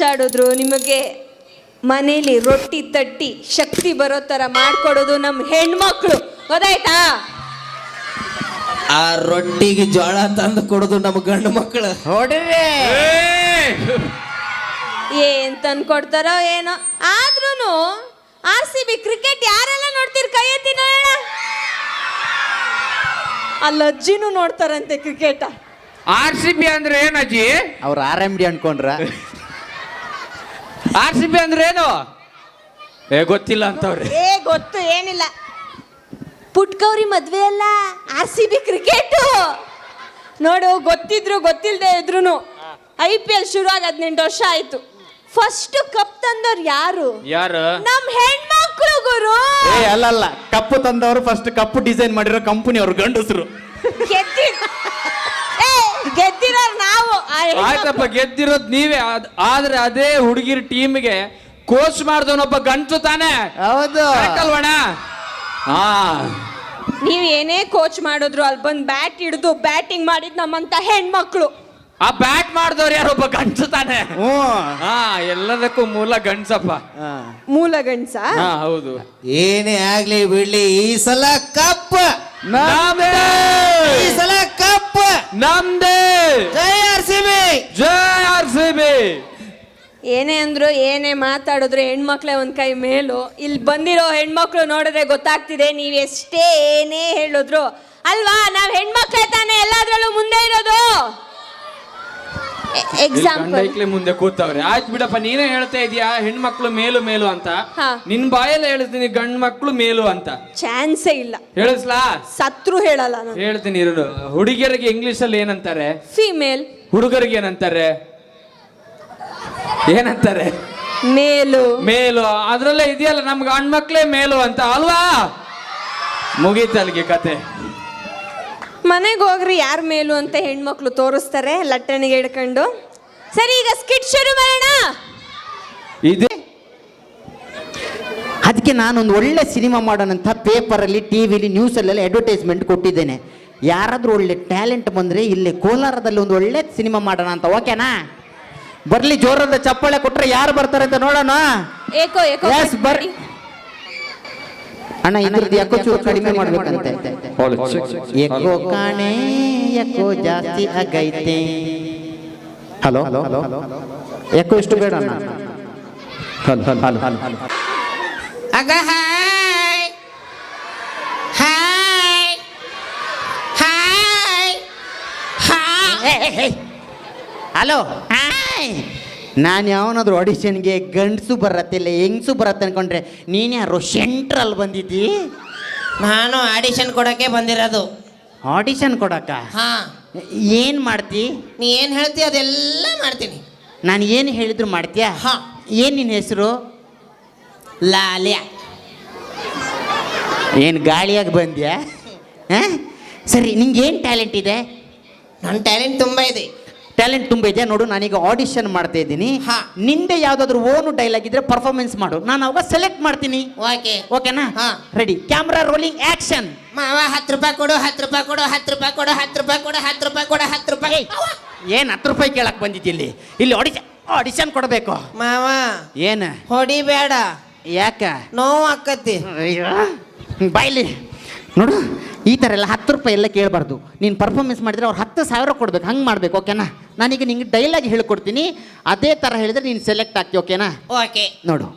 ಕಿರ್ಚಾಡಿದ್ರು ನಿಮಗೆ ಮನೇಲಿ ರೊಟ್ಟಿ ತಟ್ಟಿ ಶಕ್ತಿ ಬರೋ ಥರ ಮಾಡ್ಕೊಡೋದು ನಮ್ಮ ಹೆಣ್ಮಕ್ಳು. ಗೊತ್ತಾಯ್ತಾ? ಆ ರೊಟ್ಟಿಗೆ ಜೋಳ ತಂದು ಕೊಡೋದು ನಮ್ಮ ಗಂಡು ಮಕ್ಕಳು ಹೊಡ್ರಿ ಏನ್ ತಂದ್ಕೊಡ್ತಾರೋ ಏನೋ. ಆದ್ರೂ ಆರ್ ಸಿ ಬಿ ಕ್ರಿಕೆಟ್ ಯಾರೆಲ್ಲ ನೋಡ್ತೀರಿ? ಕೈ ಎತ್ತಿ ನೋಡೋಣ. ಅಲ್ಲಿ ಅಜ್ಜಿನೂ ನೋಡ್ತಾರಂತೆ ಕ್ರಿಕೆಟ್. ಆರ್ ಸಿ ಬಿ ಅಂದ್ರೆ ಏನು ಅಜ್ಜಿ? ಅವ್ರು ಆರ್ ಎಂ ಡಿ ಅನ್ಕೊಂಡ್ರ. ಆರ್ ಸಿ ಬಿ ಅಂದ್ರೆ ಏನು? ಏ ಗೊತ್ತಿಲ್ಲ ಅಂತವ್ರೆ. ಏ ಗೊತ್ತು ಏನಿಲ್ಲ. ಪುಟ್ಕೌರಿ ಮದ್ವೆ ಅಲ್ಲ ಆರ್ ಸಿ ಬಿ ಕ್ರಿಕೆಟ್ ನೋಡು ಗೊತ್ತಿದ್ರು ಗೊತ್ತಿಲ್ಲದೆ ಇದ್ರು ಐ ಪಿ ಎಲ್ ಶುರು ಆಗಿ ಹದಿನೆಂಟು ವರ್ಷ ಆಯ್ತು. ಫಸ್ಟ್ ಕಪ್ ತಂದವ್ರು ಯಾರು? ಯಾರು? ನಮ್ ಹೆಣ್ಮಕ್ಳು ಗುರು. ಏ ಅಲ್ಲಲ್ಲ. ಕಪ್ಪು ತಂದವರು ಫಸ್ಟ್ ಕಪ್ಪು ಡಿಸೈನ್ ಮಾಡಿರೋ ಕಂಪನಿ ಅವ್ರು ಗಂಡಸರು ಗೆದ್ದಿ ಏ ಗೆದ್ದಿರೋರು ನಾವು ಆ ಹೆಣ್ಮಕ್ಳು- ಆಯ್ತಪ್ಪ ಗೆದ್ದಿರೋದ್ ನೀವೇ. ಆದ್- ಆದ್ರೆ ಅದೇ ಹುಡುಗಿರ್ ಟೀಮ್ಗೆ ಕೋಚ್ ಮಾಡ್ದವನೊಬ್ಬ ಗಂಟು ತಾನೆ. ಹೌದು. ಅಲ್ವಣ ಹಾ. ನೀವ್ ಏನೇ ಕೋಚ್ ಮಾಡಿದ್ರು ಅಲ್ಲಿ ಬಂದ್ ಬ್ಯಾಟ್ ಹಿಡಿದು ಬ್ಯಾಟಿಂಗ್ ಮಾಡಿದ್ ನಮ್ಮಂತ ಹೆಣ್ಮಕ್ಳು. ಆ ಬ್ಯಾಟ್ ಮಾಡ್ದವ್ರು ಯಾರೊಬ್ಬ ಗಂಟು ತಾನೆ. ಹ್ಞೂ. ಹಾ ಎಲ್ಲದಕ್ಕೂ ಮೂಲ ಗಂಡ್ಸಪ್ಪ. ಹಾ. ಮೂಲ ಗಂಡ್ಸ? ಹಾ ಹೌದು. ಏನೇ ಆಗ್ಲಿ ಬಿಡ್ಲಿ ಈ ಸಲ ಕಪ್ ನಮ್ದೇ! ಈ ಸಲ ಕಪ್ ನಮ್ದೇ. ಜೈ ಆರ್ ಸಿ ಬಿ. ಜೈ ಆರ್ ಸಿ ಬಿ. ಏನೇ ಅಂದ್ರು ಏನೇ ಮಾತಾಡಿದ್ರು ಹೆಣ್ಮಕ್ಳೆ ಒಂದ್ ಕೈ ಮೇಲು. ಇಲ್ಲಿ ಬಂದಿರೋ ಹೆಣ್ಮಕ್ಳು ನೋಡಿದ್ರೆ ಗೊತ್ತಾಗ್ತಿದೆ ನೀವ್ ಎಷ್ಟೇ ಏನೇ ಹೇಳಿದ್ರು ಅಲ್ವಾ? ನಾವ್ ಹೆಣ್ಮಕ್ಳೆ ತಾನೇ ಎಲ್ಲಾದ್ರಲ್ಲೂ ಮುಂದೆ ಇರೋದು. ಎಕ್ಸಾಂಪಲ್ ಗಂಡೈಕ್ಲೆ ಮುಂದೆ ಕೂತವ್ರೆ. ಆಯ್ತು ಬಿಡಪ್ಪ ನೀನೇ ಹೇಳ್ತಾ ಇದೀಯಾ? ಹೆಣ್ಮಕ್ಳು ಮೇಲು ಮೇಲು ಅಂತ. ಹಾ. ನಿನ್ ಬಾಯಲ್ಲಿ ಹೇಳ್ತೀನಿ ಗಂಡ್ ಮಕ್ಳು ಮೇಲು ಅಂತ. ಚಾನ್ಸೇ ಇಲ್ಲ. ಹೇಳಿಸ್ಲಾ? ಸತ್ರು ಹೇಳಲ್ಲ ನಾನು. ಹೇಳ್ತೀನಿ ಇರು ಹುಡುಗಿಯರಿಗೆ ಇಂಗ್ಲಿಷ್ ಅಲ್ಲಿ ಏನಂತಾರೆ? ಫಿಮೇಲ್ ಹುಡುಗರಿಗೆ ಏನಂತಾರೆ? ಏನಂತಾರೆ? ಮೇಲು. ಮೇಲು. ಅದ್ರಲ್ಲೇ ಇದೆಯಲ್ಲ ನಮ್ಗೆ ಹೆಣ್ಮಕ್ಳೇ ಮೇಲು ಅಂತ ಅಲ್ವಾ? ಮುಗೀತಲ್ಗೆ ಕತೆ. ಮನೆಗೆ ಹೋಗ್ರಿ ಯಾರ ಮೇಲು ಅಂತ ಹೆಣ್ಮಕ್ಳು ತೋರಿಸ್ತಾರೆ ಲಟ್ಟಣಿಗೆ ಹಿಡ್ಕೊಂಡು. ಸರಿ ಈಗ ಸ್ಕಿಟ್ ಶುರು ಮಾಡೋಣ. ಇದೆ. ಅದಕ್ಕೆ ನಾನೊಂದು ಒಳ್ಳೆ ಸಿನಿಮಾ ಮಾಡೋಣಂತ ಪೇಪರಲ್ಲಿ ಟಿ ವಿಲಿ ನ್ಯೂಸಲ್ಲೆಲ್ಲ ಅಡ್ವರ್ಟೈಸ್ಮೆಂಟ್ ಕೊಟ್ಟಿದ್ದೇನೆ. ಯಾರಾದರೂ ಒಳ್ಳೆ ಟ್ಯಾಲೆಂಟ್ ಬಂದರೆ ಇಲ್ಲಿ ಕೋಲಾರದಲ್ಲಿ ಒಂದು ಒಳ್ಳೆ ಸಿನಿಮಾ ಮಾಡೋಣ ಅಂತ ಓಕೆನಾ? ಬರಲಿ ಜೋರದ ಚಪ್ಪಾಳೆ ಕೊಟ್ಟರೆ ಯಾರು ಬರ್ತಾರೆ ಅಂತ ನೋಡೋಣ? ಏಕೋ ಏಕೋ ಬರ್ರಿ. ಅಣ್ಣ ಇದ್ರದ್ದು ಯಾಕೋ ಚೂರು ಕಡಿಮೆ ಮಾಡ್ಬೇಕಂತೆ. ಎಕೋ ಕಾಣೆ ಎಕೋ ಜಾಸ್ತಿ ಆಗೈತೆ. ಹಲೋ ಹಲೋ ಎಕೋ ಎಷ್ಟು ಬೇಡ ಅಣ್ಣ? Hello hello ಅಗ hi. Hi. Hi. Hi hello. Hi. ನಾನು ಯಾವನಾದ್ರೂ ಆಡಿಷನ್ಗೆ ಗಂಡಸು ಬರತ್ತಿಲ್ಲ ಹೆಂಗಸು ಬರತ್ತೆ ಅನ್ಕೊಂಡ್ರೆ ನೀನು ಯಾರು ಸೆಂಟ್ರಲ್ ಬಂದಿದ್ದಿ? ನಾನು ಆಡಿಷನ್ ಕೊಡೋಕೆ ಬಂದಿರೋದು. ಆಡಿಷನ್ ಕೊಡಕ್ಕ? ಹಾ. ಏನು ಮಾಡ್ತಿ? ನೀ ಏನ್ ಹೇಳ್ತಿ ಅದೆಲ್ಲ ಮಾಡ್ತೀನಿ. ನಾನು ಏನು ಹೇಳಿದ್ರು ಮಾಡ್ತೀಯಾ? ಹಾ. ಏನು ನಿನ್ನ ಹೆಸರು? ಲಾಲ್ಯ. ಏನು ಗಾಳಿಯಾಗಿ ಬಂದ್ಯಾ? ಹಾಂ? ಸರಿ ನಿಂಗೆ ಏನು ಟ್ಯಾಲೆಂಟ್ ಇದೆ? ನನ್ನ ಟ್ಯಾಲೆಂಟ್ ತುಂಬಾ ಇದೆ. ಟ್ಯಾಲೆಂಟ್ ತುಂಬ ಇದೆ. ನೋಡು ನಾನೀಗ ಆಡಿಷನ್ ಮಾಡ್ತಾ ಇದ್ದೀನಿ. ಹಾ. ನಿಂದೆ ಯಾವ್ದಾದ್ರು ಓನು ಡೈಲಾಗ್ ಇದ್ರೆ ಪರ್ಫಾರ್ಮೆನ್ಸ್ ಮಾಡು. ನಾನು ಅವಾಗ ಸೆಲೆಕ್ಟ್ ಮಾಡ್ತೀನಿ. ಓಕೆ ಓಕೆನಾ ಹಾ. ರೆಡಿ ಕ್ಯಾಮ್ರಾ ರೋಲಿಂಗ್ ಆಕ್ಷನ್ ಮಾವ ಹತ್ತು ರೂಪಾಯಿ ಕೊಡು ಹತ್ತು ರೂಪಾಯಿ ಕೊಡು ಹತ್ತು ರೂಪಾಯಿ ಕೊಡು ಹತ್ತು ರೂಪಾಯಿ ಕೊಡು ಹತ್ತು ರೂಪಾಯಿ ಕೊಡು ಹತ್ತು ರೂಪಾಯಿ ಏನ್ ಹತ್ತು ರೂಪಾಯಿ ಕೇಳಕ್ ಬಂದಿದ್ದಿ ಇಲ್ಲಿ? ಇಲ್ಲಿ ಆಡಿಷನ್ ಆಡಿಷನ್ ಕೊಡಬೇಕು. ಮಾವ. ಏನು? ಹೊಡಿಬೇಡ. ಯಾಕ? ನೋವು ಆಕತಿ. ಅಯ್ಯೋ ಬಾಯ್ಲಿ. ನೋಡು ಈ ಥರ ಎಲ್ಲ ಹತ್ತು ರೂಪಾಯಿ ಎಲ್ಲ ಕೇಳಬಾರ್ದು. ನೀನು ಪರ್ಫಾರ್ಮೆನ್ಸ್ ಮಾಡಿದರೆ ಅವ್ರು ಹತ್ತು ಸಾವಿರ ಕೊಡ್ಬೇಕು ಹಂಗೆ ಮಾಡಬೇಕು ಓಕೆನಾ ನಾನೀಗ ನಿಂಗೆ ಡೈಲಾಗ್ ಹೇಳ್ಕೊಡ್ತೀನಿ. ಅದೇ ಥರ ಹೇಳಿದ್ರೆ ನೀನು ಸೆಲೆಕ್ಟ್ ಆಗ್ತಿ ಓಕೆನಾ ಓಕೆ ನೋಡು.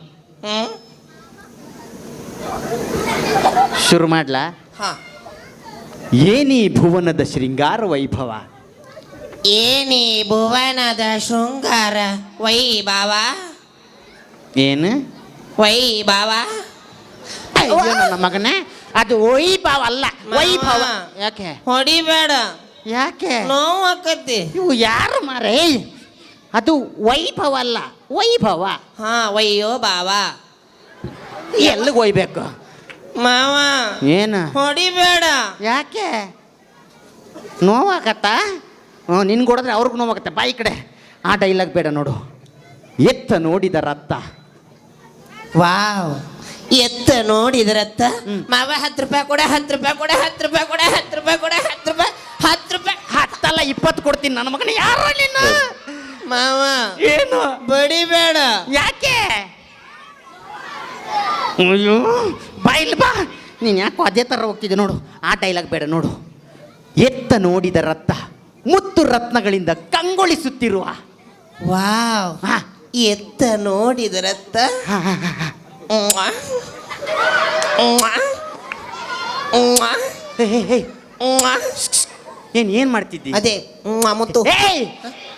ಶುರು ಮಾಡ್ಲಾ? ಹಾ. ಏನೀ ಭುವನದ ಶೃಂಗಾರ ವೈಭವ? ಏನಿ ಭುವನದ ಶೃಂಗಾರ ವೈಭವ? ಏನು? ವೈಭವ? ಅಯ್ಯೋ ನನ್ನ ಮಗನೇ ಅದು ವೈಭವ ಅಲ್ಲ ವೈಭವ. ಯಾಕೆ? ಹೊಡಿಬೇಡ. ಯಾಕೆ? ನೋವು ಆಕತಿ. ಇವು ಯಾರು ಮಾರೇ? ಅದು ವೈಭವ ಅಲ್ಲ ವೈಭವ. ಹಾ ವಯ್ಯೋ ಬಾವ. ಎಲ್ಲಿಗೆ ಒಯ್ಬೇಕು? ಮಾವ ಏನು? ಹೊಡಿಬೇಡ. ಯಾಕೆ? ನೋವಾಗತ್ತ? ಹ್ಞೂ ನಿನ್ಗೆ ಹೊಡೆದ್ರೆ ಅವ್ರಿಗೂ ನೋವಾಗತ್ತೆ. ಬಾಯಿ ಕಡೆ. ಆ ಡೈಲಾಗ್ ಬೇಡ ನೋಡು. ಎತ್ತ ನೋಡಿದ ರತ್ತ. ವಾವ್. ಎತ್ತ ನೋಡಿದ್ರತ್ತ ಮಾವ ಹತ್ತು ರೂಪಾಯಿ ಕೊಡ ಹತ್ತು ರೂಪಾಯಿ ಕೊಡ ಹತ್ತು ರೂಪಾಯಿ ಕೊಡ ಹತ್ತು ರೂಪಾಯಿ ಕೊಡ ಹತ್ತು ರೂಪಾಯಿ ಹತ್ತು ರೂಪಾಯಿ. ಹತ್ತಲ್ಲ ಇಪ್ಪತ್ತು ಕೊಡ್ತೀನಿ ನನ್ನ ಮಗನ ಯಾರು ನೀನು ಮಾವ ಏನು? ಬಡಿಬೇಡ. ಯಾಕೆ? ಅಯ್ಯೋ ಬಾಯಿಲ್ ಬಾ. ನೀನು ಯಾಕೋ ಅದೇ ಥರ ಹೋಗ್ತಿದ್ದೆ ನೋಡು ಆ ಡೈಲಾಗ್ ಬೇಡ ನೋಡು. ಎತ್ತ ನೋಡಿದ ರತ್ತ ಮುತ್ತು ರತ್ನಗಳಿಂದ ಕಂಗೊಳಿಸುತ್ತಿರುವ. ವಾವ್. ಎತ್ತ ನೋಡಿದರತ್ತ ಹಾ, ಏನ್ ಏನ್ ಮಾಡ್ತಿದ್ದಿ? ಅದೇ ಮ್ವಾ ಮುತ್ತು. ಏಯ್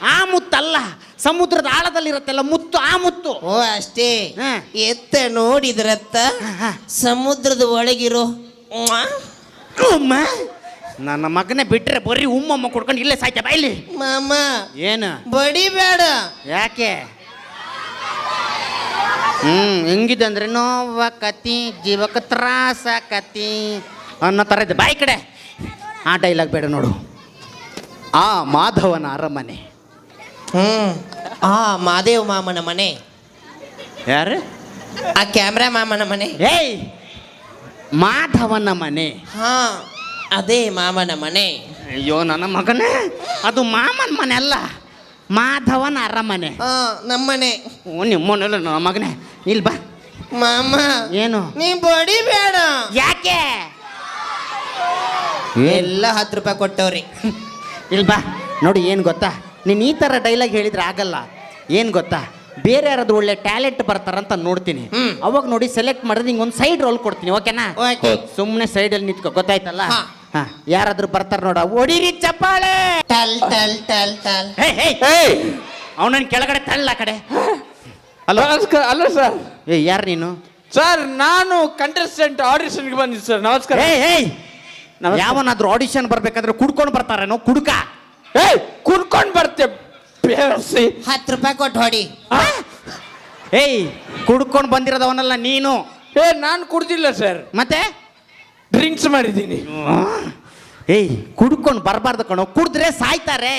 ಆ ಮುತ್ತಲ್ಲ. ಸಮುದ್ರದ ಆಳದಲ್ಲಿರತ್ತಲ್ಲ ಮುತ್ತು ಆ ಮುತ್ತು. ಓ ಅಷ್ಟೇ. ಹಾ. ಎತ್ತ ನೋಡಿದ್ರತ್ತ ಹಾ. ಸಮುದ್ರದ ಒಳಗಿರೋ ಮ್ವಾ. ಉಮ್ಮ ನನ್ನ ಮಗನ ಬಿಟ್ರೆ ಬರೀ ಉಮ್ಮಮ್ಮ ಕೊಡ್ಕೊಂಡು ಇಲ್ಲೇ ಸಾಯ್ತ ಬಾಯ್ಲಿ ಮಾಮ. ಏನು? ಬಡಿಬೇಡ. ಯಾಕೆ? ಹ್ಮ್ ಹೆಂಗಿದೆ ಅಂದ್ರೆ ನೋವ ಕತಿ ಜೀವಕ್ಕೆ ತ್ರಾಸ ಕತಿ ಅನ್ನೋ ಥರ ಇದೆ. ಬಾಯಿ ಕಡೆ. ಆ ಡೈಲಾಗ್ ಬೇಡ ನೋಡು. ಆ ಮಾಧವನ ಅರಮನೆ. ಹ್ಮ್ ಆ ಮಾದೇವ್ ಮಾಮನ ಮನೆ. ಯಾರು? ಆ ಕ್ಯಾಮ್ರಾ ಮಾಮನ ಮನೆ. ಏಯ್ ಮಾಧವನ ಮನೆ. ಹಾ ಅದೇ ಮಾಮನ ಮನೆ. ಅಯ್ಯೋ ನನ್ನ ಮಗನೇ. ಅದು ಮಾಮನ ಮನೆ ಅಲ್ಲ. ಮಾಧವನ ಅರಮನೆ. ಆ ನಮ್ಮನೆ. ಓ ನಿಮ್ಮನೆಲ್ಲ ನಮ್ಮ ಮಗನೇ. ಇಲ್ಲಿ ಬಾ. ಮಾಮ ಏನು? ನೀ ಬಡಿಬೇಡ ಯಾಕೆ? ಎಲ್ಲ ಹತ್ತು ರೂಪಾಯಿ ಕೊಟ್ಟವ್ರಿ. ಇಲ್ಲಿ ಬಾ. ನೋಡಿ ಏನು ಗೊತ್ತಾ? ನೀನು ಈ ಥರ ಡೈಲಾಗ್ ಹೇಳಿದ್ರೆ ಆಗಲ್ಲ. ಏನು ಗೊತ್ತಾ? ಬೇರೆ ಯಾರಾದ್ರೂ ಒಳ್ಳೆ ಟ್ಯಾಲೆಂಟ್ ಬರ್ತಾರಂತ ನೋಡ್ತೀನಿ. ಹ್ಮ್. ಅವಾಗ ನೋಡಿ ಸೆಲೆಕ್ಟ್ ಮಾಡಿದ್ರೆ ನಿಂಗೆ ಒಂದು ಸೈಡ್ ರೋಲ್ ಕೊಡ್ತೀನಿ ಓಕೆನಾ ಓಕೆ. ಸುಮ್ಮನೆ ಸೈಡಲ್ಲಿ ನಿಂತ್ಕೋ. ಗೊತ್ತಾಯ್ತಲ್ಲ? ಹಾ. ಹಾ. ಯಾರಾದ್ರೂ ಬರ್ತಾರ ನೋಡ. ಒಡಿರಿ ಚಪ್ಪಾಳೆ. ಟಲ್ ಟಲ್ ಟಲ್ ಟಲ್ ಹೇ ಹೇ. ಏಯ್. ಅವನನ್ನ ಕೆಳಗಡೆ ತಳ್ಳ ಆ ಕಡೆ ಅಲ್ಲ ನಮಸ್ಕಾರ ಅಲ್ಲ ಸರ್. ಏ ಯಾರು ನೀನು? ಸರ್ ನಾನು ಕಂಟೆಸ್ಟೆಂಟ್ ಆಡಿಷನ್ಗೆ ಬಂದಿದ್ದೆ ಸರ್. ನಮಸ್ಕಾರ. ಏಯ್ ಏಯ್. ಯಾವನಾದ್ರೂ ಆಡಿಷನ್ ಬರ್ಬೇಕಾದ್ರೆ ಕುಡ್ಕೊಂಡು ಬರ್ತಾರೇನೋ? ಕುಡ್ಕ. ಏಯ್ ಕುಡ್ಕೊಂಡು ಬರ್ತೆ. ಬೇವರ್ಸಿ. ಹತ್ತು ರೂಪಾಯಿ ಕೊಟ್ಟು ಹೊಡಿ. ಏಯ್ ಕುಡ್ಕೊಂಡು ಬಂದಿರೋದವನಲ್ಲ ನೀನು. ಏ ನಾನು ಕುಡ್ದಿಲ್ಲ ಸರ್. ಮತ್ತೆ? ಡ್ರಿಂಕ್ಸ್ ಮಾಡಿದ್ದೀನಿ. ಏಯ್ ಕುಡ್ಕೊಂಡು ಬರಬಾರ್ದು ಕಣೋ. ಕುಡಿದ್ರೆ ಸಾಯ್ತಾರೆ.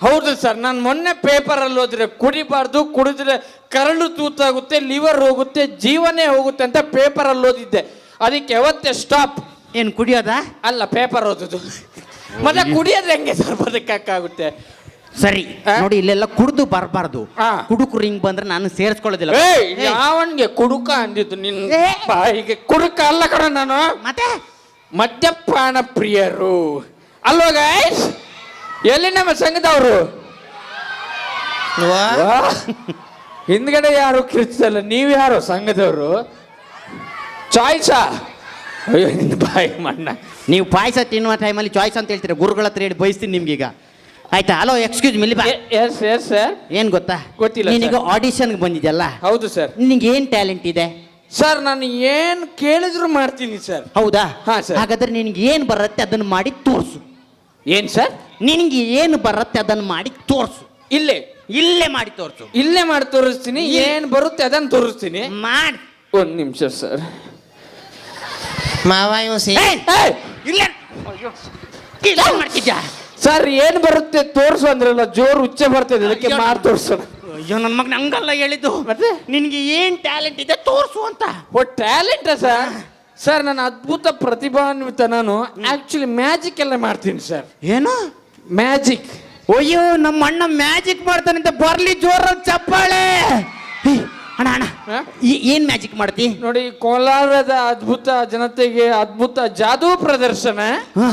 ಹೌದು ಸರ್ ನಾನು ಮೊನ್ನೆ ಪೇಪರಲ್ಲಿ ಓದಿದ್ರೆ ಕುಡಿಬಾರ್ದು ಕುಡಿದ್ರೆ ಕರಳು ತೂತಾಗುತ್ತೆ ಲಿವರ್ ಹೋಗುತ್ತೆ ಜೀವನೇ ಹೋಗುತ್ತೆ ಅಂತ ಪೇಪರಲ್ಲಿ ಓದಿದ್ದೆ. ಅದಕ್ಕೆ ಯಾವತ್ತೇ ಸ್ಟಾಪ್ ಏನು ಕುಡಿಯೋದಾ? ಅಲ್ಲ ಪೇಪರ್ ಓದೋದು. ಮತ್ತೆ ಕುಡಿಯೋದು ಹೆಂಗೆ ಸರ್ ಬದುಕಕ್ಕಾಗುತ್ತೆ? ಸರಿ ನೋಡಿ ಇಲ್ಲೆಲ್ಲ ಕುಡ್ದು ಬರಬಾರ್ದು. ಕುಡುಕು ರಿಂಗ್ ಹಿಂಗ್ ಬಂದ್ರೆ ನಾನು ಸೇರಿಸ್ಕೊಳ್ಳೋದಿಲ್ಲ. ಏಯ್ ಏಯ್, ಯಾವನ್ಗೆ ಕುಡುಕ ಅಂದಿದ್ದು ನಿನ್ನ ಏ. ಬಾಯಿಗೆ? ಕುಡುಕ ಅಲ್ಲ ಕಣ ನಾನು. ಮತ್ತೆ? ಮದ್ಯಪಾನ ಪ್ರಿಯರು. ಅಲ್ವಾ ಗೈಸ್ ಎಲ್ಲಿ ನಮ್ಮ ಸಂಘದವರು ವಾ. ಹಿಂದ್ಗಡೆ ಯಾರು ಕಿರ್ಚಲ್ಲ ನೀವು ಯಾರು ಸಂಘದವರು? ಚಾಯ್ಸಾ ಅಯ್ಯೋ ನಿನ್ನ ಬಾಯಿ ಮಣ್ಣ. ನೀವು ಪಾಯಸ ತಿನ್ನುವ ಟೈಮಲ್ಲಿ ಚಾಯ್ಸ್ ಅಂತ ಹೇಳ್ತೀರಾ? ಗುರುಗಳ ಹತ್ರ ಹೇಳಿ ಬಯಸ್ತೀನಿ ನಿಮ್ಗೀಗ. ಆಯ್ತಾ? Hello excuse me yes yes sir. ಏನ್ ಗೊತ್ತಾ? ಗೊತ್ತಿಲ್ಲ ನಿನಗೆ ಆಡಿಷನ್ ಆಡಿಷನ್ಗೆ ಬಂದಿದ್ಯಲ್ಲ? ಹೌದು ಸರ್. ನಿನಗೆ ಏನ್ ಟ್ಯಾಲೆಂಟ್ ಇದೆ? ಸರ್ ನಾನು ಏನ್ ಕೇಳಿದ್ರು ಮಾಡ್ತೀನಿ ಸರ್. ಹೌದಾ? ಹಾ, ಸರ್. ಹಾಗಾದ್ರೆ ನಿನಗೆ ಏನ್ ಬರುತ್ತೆ ಅದನ್ನ ಮಾಡಿ ತೋರಿಸು. ಏನ್ ಸರ್? ನಿನಗೆ ಏನು ಬರುತ್ತೆ ಅದನ್ನ ಮಾಡಿ ತೋರಿಸು. ಇಲ್ಲೇ. ಇಲ್ಲೇ ಮಾಡಿ ತೋರಿಸು. ಇಲ್ಲೇ ಮಾಡಿ ತೋರಿಸ್ತೀನಿ. ಏನ್ ಬರುತ್ತೆ ಅದನ್ನ ತೋರಿಸ್ತೀನಿ. ಮಾಡಿ. ಒಂದ್ ನಿಮಿಷ ಸರ್. ಮಾವ ಸೇ ಇಲ್ಲೇ ಇಲ್ಲ ಮಾಡ್ತಿದ್ಯಾ? ಸರ್ ಏನ್ ಬರುತ್ತೆ ತೋರ್ಸು ಅಂದ್ರಲ್ಲ ಜೋರು ಉಚ್ಚೆ ಬರ್ತದೆ ಅದಕ್ಕೆ ಮಾರ್ ತೋರ್ಸು. ಅಯ್ಯೋ ನನ್ನ ಮಗನ ಹಂಗಲ್ಲ ಹೇಳಿದ್ದು. ಮತ್ತೆ? ನಿನ್ಗೆ ಏನ್ ಟ್ಯಾಲೆಂಟ್ ಇದೆ ತೋರಿಸು ಅಂತ. ಓ ಟ್ಯಾಲೆಂಟ್ ಸರ್ ಸರ್ ನಾನು ಅದ್ಭುತ ಪ್ರತಿಭಾನ್ವಿತ ನಾನು. ಆಕ್ಚುಲಿ ಮ್ಯಾಜಿಕ್ ಎಲ್ಲ ಮಾಡ್ತೀನಿ ಸರ್ ಏನು? ಮ್ಯಾಜಿಕ್ ಅಯ್ಯೋ ನಮ್ಮ ಅಣ್ಣ ಮ್ಯಾಜಿಕ್ ಮಾಡ್ತಾನೆ ಅಂತ ಬರ್ಲಿ ಜೋರ ಚಪ್ಪಾಳೆ. ಹೇ, ಅಣ್ಣ ಅಣ್ಣ? ಈ- ಏನ್ ಮ್ಯಾಜಿಕ್ ಮಾಡ್ತಿ? ನೋಡಿ ಕೋಲಾರದ ಅದ್ಭುತ ಜನತೆಗೆ ಅದ್ಭುತ ಜಾದೂ ಪ್ರದರ್ಶನ. ಹಾ,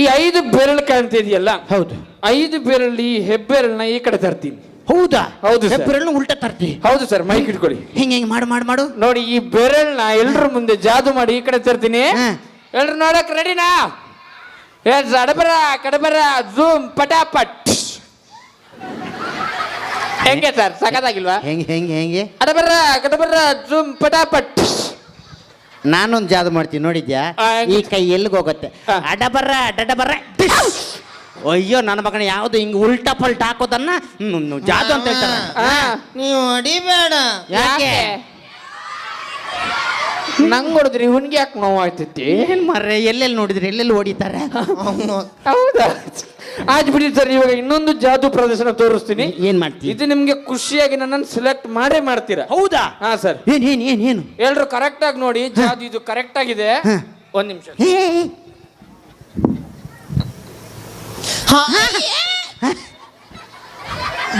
ಈ ಐದು ಬೆರಳು ಕಾಣ್ತಿದೆಯಲ್ಲ? ಹೌದು. ಐದು ಬೆರಳಿ ಹೆಬ್ಬೆರಳನ್ನ ಈ ಕಡೆ ತರ್ತೀನಿ. ಹೌದಾ? ಹೌದು ಸರ್. ಹೆಬ್ಬೆರಳನ್ನ ಉಲ್ಟಾ ತರ್ತಿ. ಹೌದು ಸರ್ ಮೈಕ್ ಇಟ್ಕೊಳ್ಳಿ ಹಿಂಗೆ ಹಿಂಗೆ ಮಾಡು ಮಾಡು ಮಾಡು. ನೋಡಿ ಈ ಬೆರಳನ್ನ ಎಲ್ರ ಮುಂದೆ ಜಾದು ಮಾಡಿ ಈ ಕಡೆ ತರ್ತೀನಿ. ಹಾ. ಎಲ್ರು ನೋಡಕ್ ರೆಡಿನಾ ಎಸ್ ಅಡಬರ ಕಡಬರ ಜೂಮ್ ಪಟಾಪಟ್. ಹೆಂಗೆ ಸರ್ ಸಖತ್ತಾಗಿಲ್ವಾ? ಹೆಂಗೆ ಹೆಂಗೆ ಹೆಂಗೆ? ಅಡಬರ ಕಡಬರ ಜೂಮ್ ಪಟಾಪಟ್. ನಾನೊಂದು ಜಾದು ಮಾಡ್ತೀನಿ ನೋಡಿದ್ಯಾ? ಆ, ಈ ಕೈ ಎಲ್ಲಿಗೆ ಹೋಗುತ್ತೆ? ಆ. ಅಡಬರ ಅಡ್ಡ ಡಿಶ್. ಅಯ್ಯೋ ನನ್ನ ಮಗನ ಯಾವ್ದು ಹಿಂಗ್ ಉಲ್ಟಾ ಪಲ್ಟಾ ಹಾಕೋದನ್ನ ಹ್ಮ್, ಹ್ಮ್, ಜಾದು ಅಂತ ಹೇಳ್ತಾರೆ. ನೀವು ಹೊಡಿಬೇಡ. ಯಾಕೆ? ನಂಗ್ ಹೊಡೆದ್ರಿ ಇವನ್ಗೆ ಯಾಕೆ ನೋವು ಆಗ್ತೈತಿ ಏನ್ ಮರ್ರೆ ಎಲ್ಲೆಲ್ಲಿ ನೋಡಿದ್ರಿ ಎಲ್ಲೆಲ್ಲಿ ಹೊಡಿತಾರೆ ಅವ್ನು ಹೌದಾ? ಆಯ್ತು ಬಿಡಿ ಸರ್ ಇವಾಗ ಇನ್ನೊಂದು ಜಾದು ಪ್ರದರ್ಶನ ತೋರಿಸ್ತೀನಿ. ಏನ್ ಮಾಡ್ತೀನಿ ಇದು ನಿಮ್ಗೆ ಖುಷಿಯಾಗಿ ನನ್ನನ್ನು ಸೆಲೆಕ್ಟ್ ಮಾಡೇ ಮಾಡ್ತೀರಾ? ಹೌದಾ? ಹಾ ಸರ್. ಏನ್ ಏನ್ ಏನ್ ಏನು? ಎಲ್ರು ಕರೆಕ್ಟ್ ಆಗಿ ನೋಡಿ ಜಾದು ಇದು ಕರೆಕ್ಟ್ ಆಗಿದೆ. ಒಂದ್ ನಿಮಿಷ.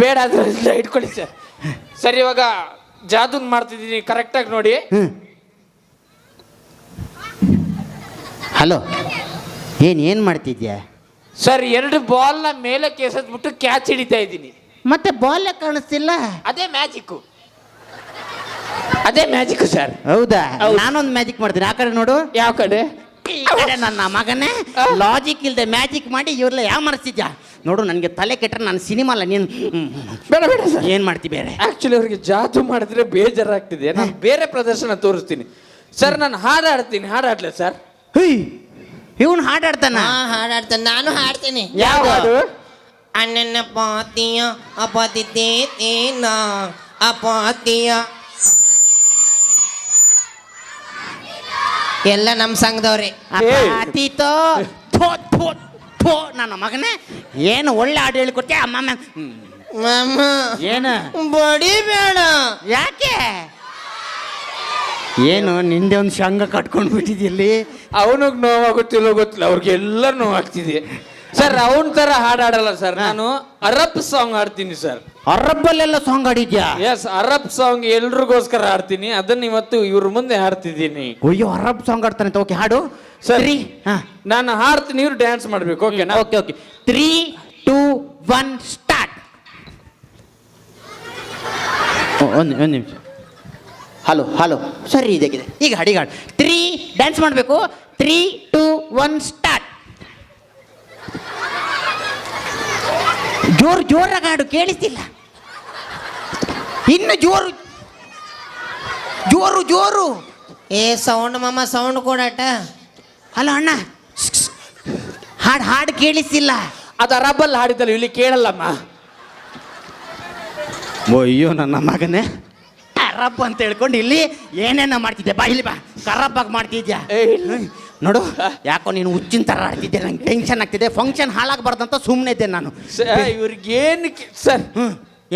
ಬೇಡ ಇಲ್ಲ ಇಟ್ಕೊಳ್ಳಿ ಸರ್. ಸರ್ ಇವಾಗ ಜಾದು ಮಾಡ್ತಿದ್ದೀನಿ ಕರೆಕ್ಟಾಗಿ ನೋಡಿ. ಹ್ಞೂ ಹಲೋ ಏನು ಏನು ಮಾಡ್ತಿದ್ಯಾ? ಸರ್ ಎರಡು ಬಾಲ್ನ ಮೇಲೆ ಕೇಸದ್ಬಿಟ್ಟು ಕ್ಯಾಚ್ ಹಿಡಿತಾ ಇದ್ದೀನಿ. ಮತ್ತೆ ಬಾಲ್ ಕಾಣಿಸ್ತಿಲ್ಲ? ಅದೇ ಮ್ಯಾಜಿಕ್ಕು. ಅದೇ ಮ್ಯಾಜಿಕ್ ಸರ್. ಹೌದಾ? ಹೌದು. ನಾನೊಂದು ಮ್ಯಾಜಿಕ್ ಮಾಡ್ತೀನಿ. ಆ ಕಡೆ ನೋಡು. ಯಾವ ಕಡೆ? ಈ ಕಡೆ ನನ್ನ ಮಗನೇ. ಲಾಜಿಕ್ ಇಲ್ಲದೆ ಮ್ಯಾಜಿಕ್ ಮಾಡಿ ಇವ್ರಲ್ಲ ಯಾವ ಮನಸ್ತಿದ್ಯಾ ನೋಡು ನನಗೆ ತಲೆ ಕೆಟ್ಟರೆ ನಾನು ಸಿನಿಮಾ ಅಲ್ಲ ನೀನು ಬೇಡ ಬೇಡ ಸರ್. ಏನು ಮಾಡ್ತಿ ಬೇರೆ? ಆಕ್ಚುಲಿ ಅವ್ರಿಗೆ ಜಾತು ಮಾಡಿದ್ರೆ ಬೇಜಾರಾಗ್ತಿದೆ. ನಾನು ಬೇರೆ ಪ್ರದರ್ಶನ ತೋರಿಸ್ತೀನಿ. ಸರ್ ನಾನು ಹಾಡು ಹಾಡ್ತೀನಿ. ಹಾಡು ಹಾಡ್ಲೆ ಸರ್? ಹುಯ್ ಇವನು ಹಾಡಾಡ್ತಾನ. ಹಾ ಹಾಡಾಡ್ತಾನೆ. ನಾನು ಹಾಡ್ತೇನೆ. ಯಾವ ಅಣ್ಣನ ಪಾತಿಯ ಅಪತಿತೇನ ಅಪಾತಿಯ. ಎಲ್ಲ ನಮ್ಮ ಸಂಘದವ್ರೆ. ಅತೀತೋ ಥೋ ಥೋ ಥೋ ನನ್ನ ಮಗನೇ ಏನು ಒಳ್ಳೆ ಹಾಡು ಹೇಳಿಕೊಟ್ಟೆ ಅಮ್ಮ ಮಾಮ ಏನು? ಬಡಿಬೇಡ. ಯಾಕೆ? ಏನು ನಿಂದೆ ಒಂದು ಶಂಗ ಕಟ್ಕೊಂಡು ಬಿಟ್ಟಿದ್ದೀರಿ ಅವನಿಗೆ ನೋವಾಗುತ್ತಿಲ್ಲ ಗೊತ್ತಿಲ್ಲ ಅವ್ರಿಗೆಲ್ಲ ನೋವಾಗ್ತಿದೆ. ಸರ್ ಅವನ ತರ ಹಾಡಾಡಲ್ಲ ಸರ್ ನಾನು ಅರಬ್ ಸಾಂಗ್ ಹಾಡ್ತೀನಿ ಸರ್. ಅರಬ್ಬಲ್ಲೆಲ್ಲ ಸಾಂಗ್ ಹಾಡಿದ್ಯಾ? ಎಸ್ ಅರಬ್ ಸಾಂಗ್ ಎಲ್ರಿಗೋಸ್ಕರ ಹಾಡ್ತೀನಿ ಅದನ್ನ ಇವತ್ತು ಇವ್ರ ಮುಂದೆ ಹಾಡ್ತಿದ್ದೀನಿ. ಅಯ್ಯೋ ಅರಬ್ ಸಾಂಗ್ ಹಾಡ್ತಾನೆ ಅಂತ ಓಕೆ ಹಾಡು. ಸರಿ. ಸರಿ ನಾನು ಹಾಡ್ತೀನಿ ಇವ್ರು ಡ್ಯಾನ್ಸ್ ಮಾಡ್ಬೇಕು okay okay. Okay three two one start ಒಂದು ಒಂದು ನಿಮಿಷ. ಹಲೋ ಹಲೋ ಸರಿ ಇದಾಗಿದೆ. ಈಗ ಹಡಿಗಾಡ್ ಹಾಡು ತ್ರೀ ಡ್ಯಾನ್ಸ್ ಮಾಡಬೇಕು. ತ್ರೀ ಟು ಒನ್ ಸ್ಟಾರ್ಟ್ ಜೋರು ಜೋರಾಗಿ ಹಾಡು ಕೇಳಿಸ್ತಿಲ್ಲ. ಇನ್ನು ಜೋರು ಜೋರು ಜೋರು. ಏ ಸೌಂಡ್ ಮಾಮ ಸೌಂಡ್ ಕೊಡಾಟ. ಹಲೋ ಅಣ್ಣ. ಹಾಡು ಹಾಡು ಕೇಳಿಸ್ತಿಲ್ಲ. ಅದು ಅರಬಲ್ಲಿ ಹಾಡಿದ್ದಲ್ಲ ಇಲ್ಲಿ ಕೇಳಲ್ಲಮ್ಮ. ಅಯ್ಯೋ ನನ್ನ ಮಗನೇ. ಖರಾಬ್ ಅಂತ ಹೇಳ್ಕೊಂಡು ಇಲ್ಲಿ ಏನೇನ ಮಾಡ್ತಿದ್ದೆ. ಬಾ ಇಲ್ಲಿ ಬಾ. ಕರಪ್ಪಾಗಿ ಮಾಡ್ತಿದ್ಯಾ? ನೋಡು ಯಾಕೋ ನೀನು ಹುಚ್ಚಿನ ಥರ ಆಡ್ತಿದ್ದೆ. ನಂಗೆ ಟೆನ್ಷನ್ ಆಗ್ತಿದೆ. ಫಂಕ್ಷನ್ ಹಾಳಾಗಬಾರ್ದಂತ ಸುಮ್ಮನೆ ಇದ್ದೆ ನಾನು. ಇವ್ರಿಗೇನು ಸರ್.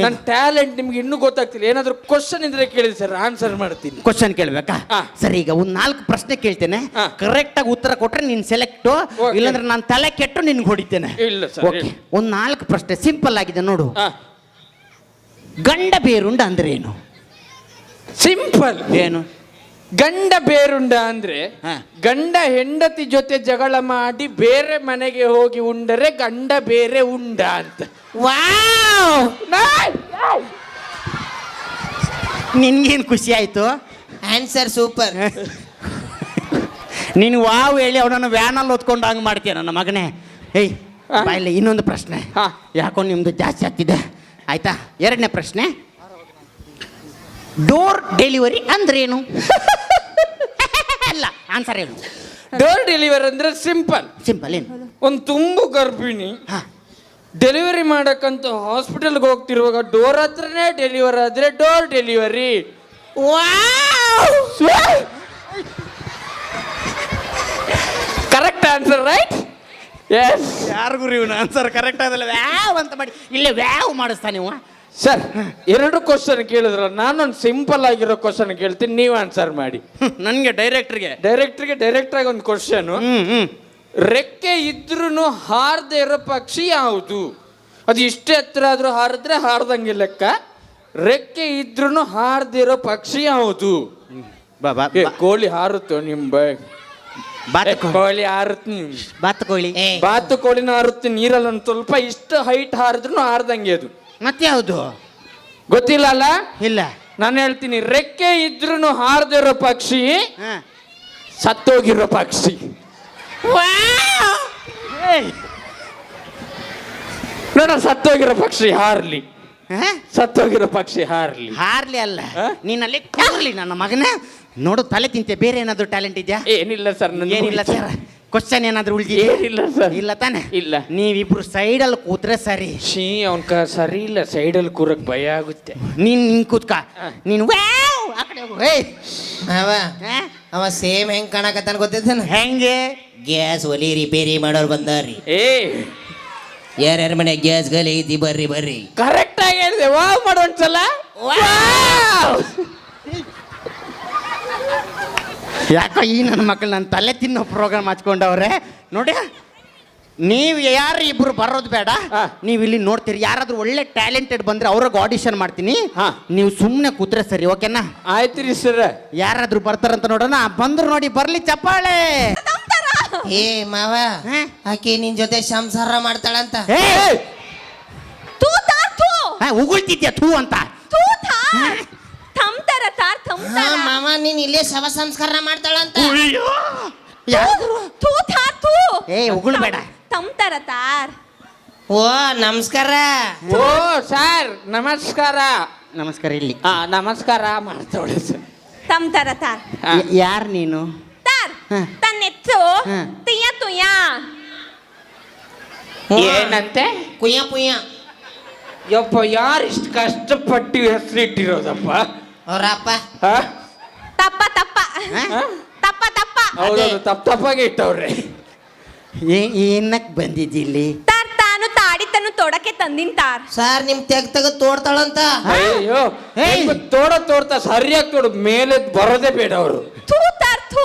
ನನ್ನ ಟ್ಯಾಲೆಂಟ್ ನಿಮ್ಗೆ ಇನ್ನೂ ಗೊತ್ತಾಗ್ತಿಲ್ಲ. ಏನಾದರೂ ಕ್ವಶನ್ ಇದ್ರೆ ಕೇಳಿ ಸರ್. ಆನ್ಸರ್ ಮಾಡ್ತೀನಿ. ಕ್ವಶನ್ ಕೇಳ್ಬೇಕಾ? ಸರ್ ಈಗ ಒಂದು ನಾಲ್ಕು ಪ್ರಶ್ನೆ ಕೇಳ್ತೇನೆ. ಕರೆಕ್ಟಾಗಿ ಉತ್ತರ ಕೊಟ್ರೆ ನೀನು ಸೆಲೆಕ್ಟು. ಇಲ್ಲಾಂದ್ರೆ ನಾನು ತಲೆ ಕೆಟ್ಟು ನಿನ್ಗೆ ಹೊಡಿತೇನೆ. ಇಲ್ಲ ಸರ್ ಓಕೆ ಒಂದು ನಾಲ್ಕು ಪ್ರಶ್ನೆ ಸಿಂಪಲ್ ಆಗಿದೆ ನೋಡು. ಗಂಡ ಬೇರುಂಡ ಅಂದ್ರೆ ಏನು ಸಿಂಪಲ್ ಏನು? ಗಂಡ ಬೇರುಂಡ ಅಂದ್ರೆ ಹಾ. ಗಂಡ ಹೆಂಡತಿ ಜೊತೆ ಜಗಳ ಮಾಡಿ ಬೇರೆ ಮನೆಗೆ ಹೋಗಿ ಉಂಡರೆ ಗಂಡ ಬೇರೆ ಉಂಡ ಅಂತ. ವಾವ್! ನಾಯ್! ನಿನ್ಗೇನು ಖುಷಿ ಆಯ್ತು? ಆನ್ಸರ್ ಸೂಪರ್ ನೀನು ವಾವ್ ಹೇಳಿ ಅವನನ್ನು ವ್ಯಾನಲ್ಲಿ ಓದ್ಕೊಂಡು ಹಂಗೆ ಮಾಡ್ತೀಯ ನನ್ನ ಮಗನೇ? ಏಯ್ ಹಾ? ಬಾಯಲ್ಲಿ ಇನ್ನೊಂದು ಪ್ರಶ್ನೆ. ಹಾ. ಯಾಕೋ ನಿಮ್ದು ಜಾಸ್ತಿ ಆಗ್ತಿದೆ. ಆಯ್ತಾ? ಎರಡನೇ ಪ್ರಶ್ನೆ. ಡೋರ್ ಡೆಲಿವರಿ ಅಂದ್ರೇನು? ಅಲ್ಲ ಆನ್ಸರ್ ಏನು ಡೋರ್ ಡೆಲಿವರಿ ಅಂದ್ರೆ ಸಿಂಪಲ್ ಸಿಂಪಲ್ ಏನು? ಒಂದು ತುಂಬು ಗರ್ಭಿಣಿ ಹಾ. ಡೆಲಿವರಿ ಮಾಡಕ್ಕಂತ ಹಾಸ್ಪಿಟಲ್ಗೆ ಹೋಗ್ತಿರುವಾಗ ಡೋರ್ ಹತ್ರನೇ ಡೆಲಿವರಿ ಆದ್ರೆ door delivery correct answer right yes ಯಾರಿಗೂ ಇವನು ಆನ್ಸರ್ ಕರೆಕ್ಟ್ ಆದಲ್ಲ ವ್ಯಾವ್ ಅಂತ ಮಾಡಿ. ಇಲ್ಲೇ ವ್ಯಾವ್ ಮಾಡಿಸ್ತಾನೆ ನೀವು. ಸರ್ ಎರಡು ಕ್ವಶನ್ ನಾನು ನಾನೊಂದು ಸಿಂಪಲ್ ಆಗಿರೋ ಕ್ವಶನ್ ಕೇಳ್ತೀನಿ ನೀವು ಆನ್ಸರ್ ಮಾಡಿ. ನನಗೆ ಡೈರೆಕ್ಟ್ರಿಗೆ ಡೈರೆಕ್ಟ್ರಿಗೆ ಡೈರೆಕ್ಟ್ ಆಗಿ ಒಂದು ಕ್ವಶನ್ ಹ್ಞೂ ಹ್ಞೂ ರೆಕ್ಕೆ ಇದ್ರೂ ಹಾರದೆ ಇರೋ ಪಕ್ಷಿ ಯಾವುದು? ಅದು ಇಷ್ಟೇ ಹತ್ರ ಆದ್ರೂ ಹಾರಿದ್ರೆ ಹಾರ್ದಂಗೆ ಲೆಕ್ಕ. ರೆಕ್ಕೆ ಇದ್ರೂ ಹಾರದೆ ಇರೋ ಪಕ್ಷಿ ಯಾವುದು? ಬಾ ಬಾ ಏ, ಕೋಳಿ ಹಾರುತ್ತೋ ನಿಮ್ ಬಾ ಬಾತ್ ಏ, ಕೋಳಿ. ಹಾರುತ್ತೆ ನಿಮ್ ಬಾತುಕೋಳಿ ಏ. ಬಾತು ಕೋಳಿನ ಹಾರುತ್ತೆ ನೀರಲ್ಲಿ ಒಂದು ಸ್ವಲ್ಪ ಇಷ್ಟು ಹೈಟ್ ಹಾರಿದ್ರು ಹಾರ್ದಂಗೆ ಅದು. ಮತ್ತೆ ಯಾವುದು ಗೊತ್ತಿಲ್ಲ ಅಲ್ಲ ಇಲ್ಲ. ನಾನು ಹೇಳ್ತೀನಿ ರೆಕ್ಕೆ ಇದ್ರೂ ಹಾರದಿರೋ ಪಕ್ಷಿ ಹಾಂ. ಸತ್ತೋಗಿರೋ ಪಕ್ಷಿ. ನೋಡ ಸತ್ತೋಗಿರೋ ಪಕ್ಷಿ ಹಾರ್ಲಿ. ಸತ್ತೋಗಿರೋ ಪಕ್ಷಿ ಹಾರ್ಲಿ. ಹಾರ್ಲಿ ಅಲ್ಲ. ಹಾ? ನೀನಲ್ಲಿ ಕೂರ್ಲಿ ನನ್ನ ಮಗನೇ. ನೋಡು ತಲೆ ತಿಂತೆ ಬೇರೆ ಏನಾದ್ರು ಟ್ಯಾಲೆಂಟ್ ಇದೆಯಾ? ಏನಿಲ್ಲ ಸರ್ ಏನಿಲ್ಲ ಸರ್. ಕ್ವಶನ್ ಏನಾದ್ರೂ ಉಳಿದಿದೆ ಏನಿಲ್ಲ ಸರ್. ಇಲ್ಲ ತಾನೆ? ಇಲ್ಲ. ನೀವಿಬ್ರು ಸೈಡಲ್ಲಿ ಕೂತ್ರೆ ಸರಿ. ಶೀ ಅವನ್ ಕ ಸರಿ ಇಲ್ಲ. ಸೈಡಲ್ಲಿ ಕೂರಕ್ ಭಯ ಆಗುತ್ತೆ. ನೀನ್ ನಿನ್ ಕೂತ್ಕ. ನೀನ್ ವ್ಯಾವ್ ಆ ಕಡೆ ಹೋಗು. ಏಯ್. ಅವ ಹಾ? ಅವ ಸೇಮ್ ಹೆಂಗ್ ಕಾಣಕತ್ತಾನ ಗೊತ್ತಿದ್ದಾನ? ಹೆಂಗೆ? ಗ್ಯಾಸ್ ಒಲಿ ರಿಪೇರಿ ಮಾಡೋರು ಬಂದಾರಿ ಏ. ಯಾರ್ಯಾರ ಮನೆ ಗ್ಯಾಸ್ ಗಲಿ ಐತಿ ಬರ್ರಿ ಬರ್ರಿ. ಕರೆಕ್ಟ್ ಆಗಿ ಹೇಳಿದೆ. ವಾವ್ ಮಾಡು ಒಂದ್ಸಲ ವಾವ್! ಯಾಕೋ ಈ ನನ್ನ ಮಕ್ಕಳು ನನ್ನ ತಲೆ ತಿನ್ನೋ ಪ್ರೋಗ್ರಾಮ್ ಹಚ್ಕೊಂಡವ್ರೆ? ನೋಡಿ ನೀವು ಯಾರು ಇಬ್ರು ಬರೋದು ಬೇಡ. ನೀವು ಇಲ್ಲಿ ನೋಡ್ತೀರಿ. ಯಾರಾದ್ರೂ ಒಳ್ಳೆ ಟ್ಯಾಲೆಂಟೆಡ್ ಬಂದ್ರೆ ಅವ್ರಿಗೆ ಆಡಿಷನ್ ಮಾಡ್ತೀನಿ. ಹಾ. ನೀವು ಸುಮ್ಮನೆ ಕೂತ್ರೆ ಸರಿ ಓಕೆನಾ? ಆಯ್ತು ರೀ ಸರ್ ಯಾರಾದ್ರೂ ಬರ್ತಾರಂತ ನೋಡೋಣ. ಬಂದ್ರು ನೋಡಿ ಬರ್ಲಿ ಚಪ್ಪಾಳೆ. ಏ ಮಾವ ಹಾ? ಆಕೆ ನಿನ್ ಜೊತೆ ಸಂಸಾರ ಮಾಡ್ತಾಳಂತ. ಉಗುಳ್ತಿದ್ಯಾ ತೂ. ಉಗುಳ್ತಿದ್ಯಾ ಥೂ ಅಂತ. ಹಾ ಮಾವ ನೀನ್ ಇಲ್ಲೇ ಶವ ಸಂಸ್ಕಾರ ಮಾಡ್ತಾಳಂತ. ಯಾರಾದ್ರೂ ತೂ ತಾರ್ ತೂ ಏ ಉಗುಳ್ಬೇಡ ತಮ್ತರ ತಾರ್. ಓ ನಮಸ್ಕಾರ. ಓ ಸರ್ ನಮಸ್ಕಾರ. ನಮಸ್ಕಾರ ಇಲ್ಲಿ. ಆ ನಮಸ್ಕಾರ ಮಾಡ್ತಾಳೆ ಸರ್. ತಮ್ತರ ತಾರ್. ಯಾರು ನೀನು? ತಾರ್. ತನ್ನೆತ್ತು. ತುಯ್ಯ ತುಯ್ಯ. ಏನಂತೆ? ಕುಯ್ಯ ಪುಯ್ಯ. ಯಪ್ಪ ಯಾರು ಇಷ್ಟು ಕಷ್ಟಪಟ್ಟು ಹೆಸರು ಇಟ್ಟಿರೋದಪ್ಪ ಅವ್ರಪ್ಪ ಹಾ ತಪ್ಪ ತಪ್ಪ? ತಪ್ಪ ತಪ್ಪ ಹೌದೌದು ತಪ್ಪ ತಪ್ಪಾಗಿ ಇಟ್ಟವ್ರೆ. ಏ- ಏನಕ್ ಬಂದಿದ್ದಿ ಇಲ್ಲಿ ತಾರ್ ತಾನು ತಾಡಿ ತನು ತೊಡಕೆ ತಂದಿನ್ ತಾರ್. ಸರ್ ನಿಮ್ ತೆಗ್ ತೆಗೆದು ತೋಡ್ತಾಳಂತ? ಅಯ್ಯೋ! ಹೆಂಗ್ ತೋಡ ತೋಡ್ತಾ ಸರಿಯಾಗಿ ತೋಡು ಮೇಲೆ ಬರೋದೇ ಬೇಡ ಅವರು. ಥೂ ತಾರ್ ಥೂ.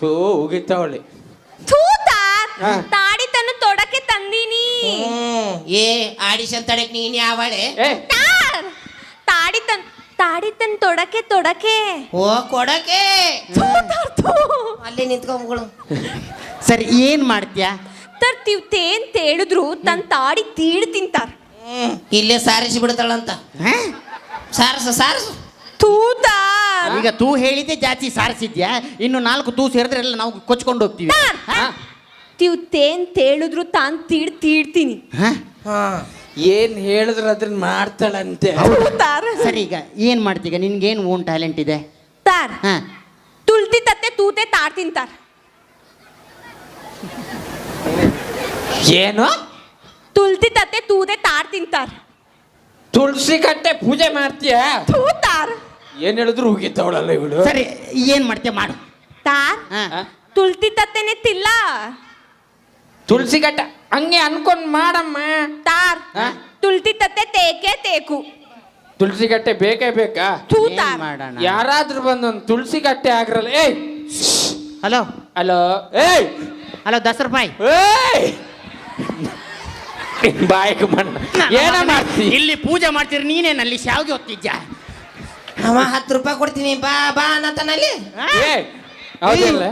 ತೂ ಉಗಿತಾವಳೆ ಥೂ ತಾರ್ ಹ. ತಾಡಿ ತನು ತೊಡಕೆ ತಂದೀನಿ. ಹ್ಮ್ ಏ ಆಡಿಷನ್ ತಡಕ್ ನೀನ್ ಯಾವಳೆ ಏ! ತಾರ್ ತಾಡಿ ತನ್ ತಾಡಿ ತನ್ ತೊಡಕೆ ತೊಡಕೆ. ಓ ಕೊಡಕೆ. ಥೂ ತಾರ್ ಥೂ. ಅಲ್ಲಿ ನಿಂತ್ಕೊಂಬಗಳು ಸರಿ ಏನ್ ಮಾಡ್ತೀಯ? ತರ್ ತೇನ್ ತೇಳಿದ್ರು ತನ್ ತಾಡಿ ತೀಡ್ ತಿಂತಾರ. ಹ್ಮ್ ಇಲ್ಲೇ ಸಾರಿಸಿ ಬಿಡ್ತಾಳಂತ. ಹ? ಸಾರಸ ಸಾರಸು. ತೂತಾ ಈಗ ತೂ ಹೇಳಿದ್ದೆ ಜಾಸ್ತಿ ಸಾರಿಸಿದ್ಯಾ? ಇನ್ನು ನಾಲ್ಕು ತೂ ಸೇರಿದ್ರೆ ಎಲ್ಲ ನಾವು ಕೊಚ್ಕೊಂಡು ಹೋಗ್ತೀವಿ. ತೀವ್ ಹಾ? ತೇನ್ ತೇಳಿದ್ರು ತಾನ್ ತೀಡ್ ತೀಡ್ತೀನಿ. ಹ? ಹಾ. ಏನ್ ಹೇಳಿದ್ರ ಅದನ್ನ ಮಾಡ್ತಾಳಂತೆ. ತಾರ್. ಸರಿ ಈಗ ಏನ್ ಮಾಡ್ತೀಗ? ನಿನ್ಗೇನ್ ಓನ್ ಟ್ಯಾಲೆಂಟ್ ಇದೆ? ತಾರ್. ಹ. ತುಳ್ತಿ ತತ್ತೆ ತೂತೆ ತಾರ್. ತಿಂತಾರ್ ಏನು? ತುಳ್ತಿ ತತ್ತೆ ತೂತೆ ತಾರ್. ತಿಂತಾರ್ ತುಳಸಿ ಕಟ್ಟೆ ಪೂಜೆ ಮಾಡ್ತೀಯ? ಥೂ ತಾರ್. ಏನ್ ಹೇಳಿದ್ರು ಉಗಿತಾವಳಲ್ಲ ಇವಳು? ಸರಿ ಏನ್ ಮಾಡ್ತೀಯ ಮಾಡು. ತಾರ್ ಹ. ತುಳ್ತಿ ತತ್ತೆನೆ ತಿಲ್ಲ. ತುಳಸಿ ಕಟ್ಟ. ಹಂಗೆ ಅನ್ಕೊಂಡ್ ಮಾಡಮ್ಮ. ತಾರ್ ಹ? ತುಳ್ತಿ ತತ್ತೆ ತೇಕೆ ತೇಕು. ತುಳಸಿ ಕಟ್ಟೆ ಬೇಕೇ ಬೇಕಾ? ಥೂ ಏನ್ ತಾರ್ ಮಾಡೋಣ? ಯಾರಾದ್ರೂ ಬಂದು ಒಂದು ತುಳಸಿ ಕಟ್ಟೆ ಆಗ್ರಲ್ಲ. ಏಯ್! ಹಲೋ? ಹಲೋ? ಏಯ್! Hello Dasara bye. ಏಯ್! ಬಾಯಿಗೆ ಮಣ್ಣ ಏನ ಮಾಡ್ತಿ? ಇಲ್ಲಿ ಪೂಜೆ ಮಾಡ್ತೀರಿ ನೀನೇನು ಅಲ್ಲಿ ಶಾವ್ಗೆ ಹೊತ್ತಿದ್ಯಾ? ಅವ ಹತ್ತು ರೂಪಾಯಿ ಕೊಡ್ತೀನಿ ಬಾ ಬಾ ಅನ್ನತಾನಲ್ಲಿ ಏ ಹೌದಿಲ್ಲ.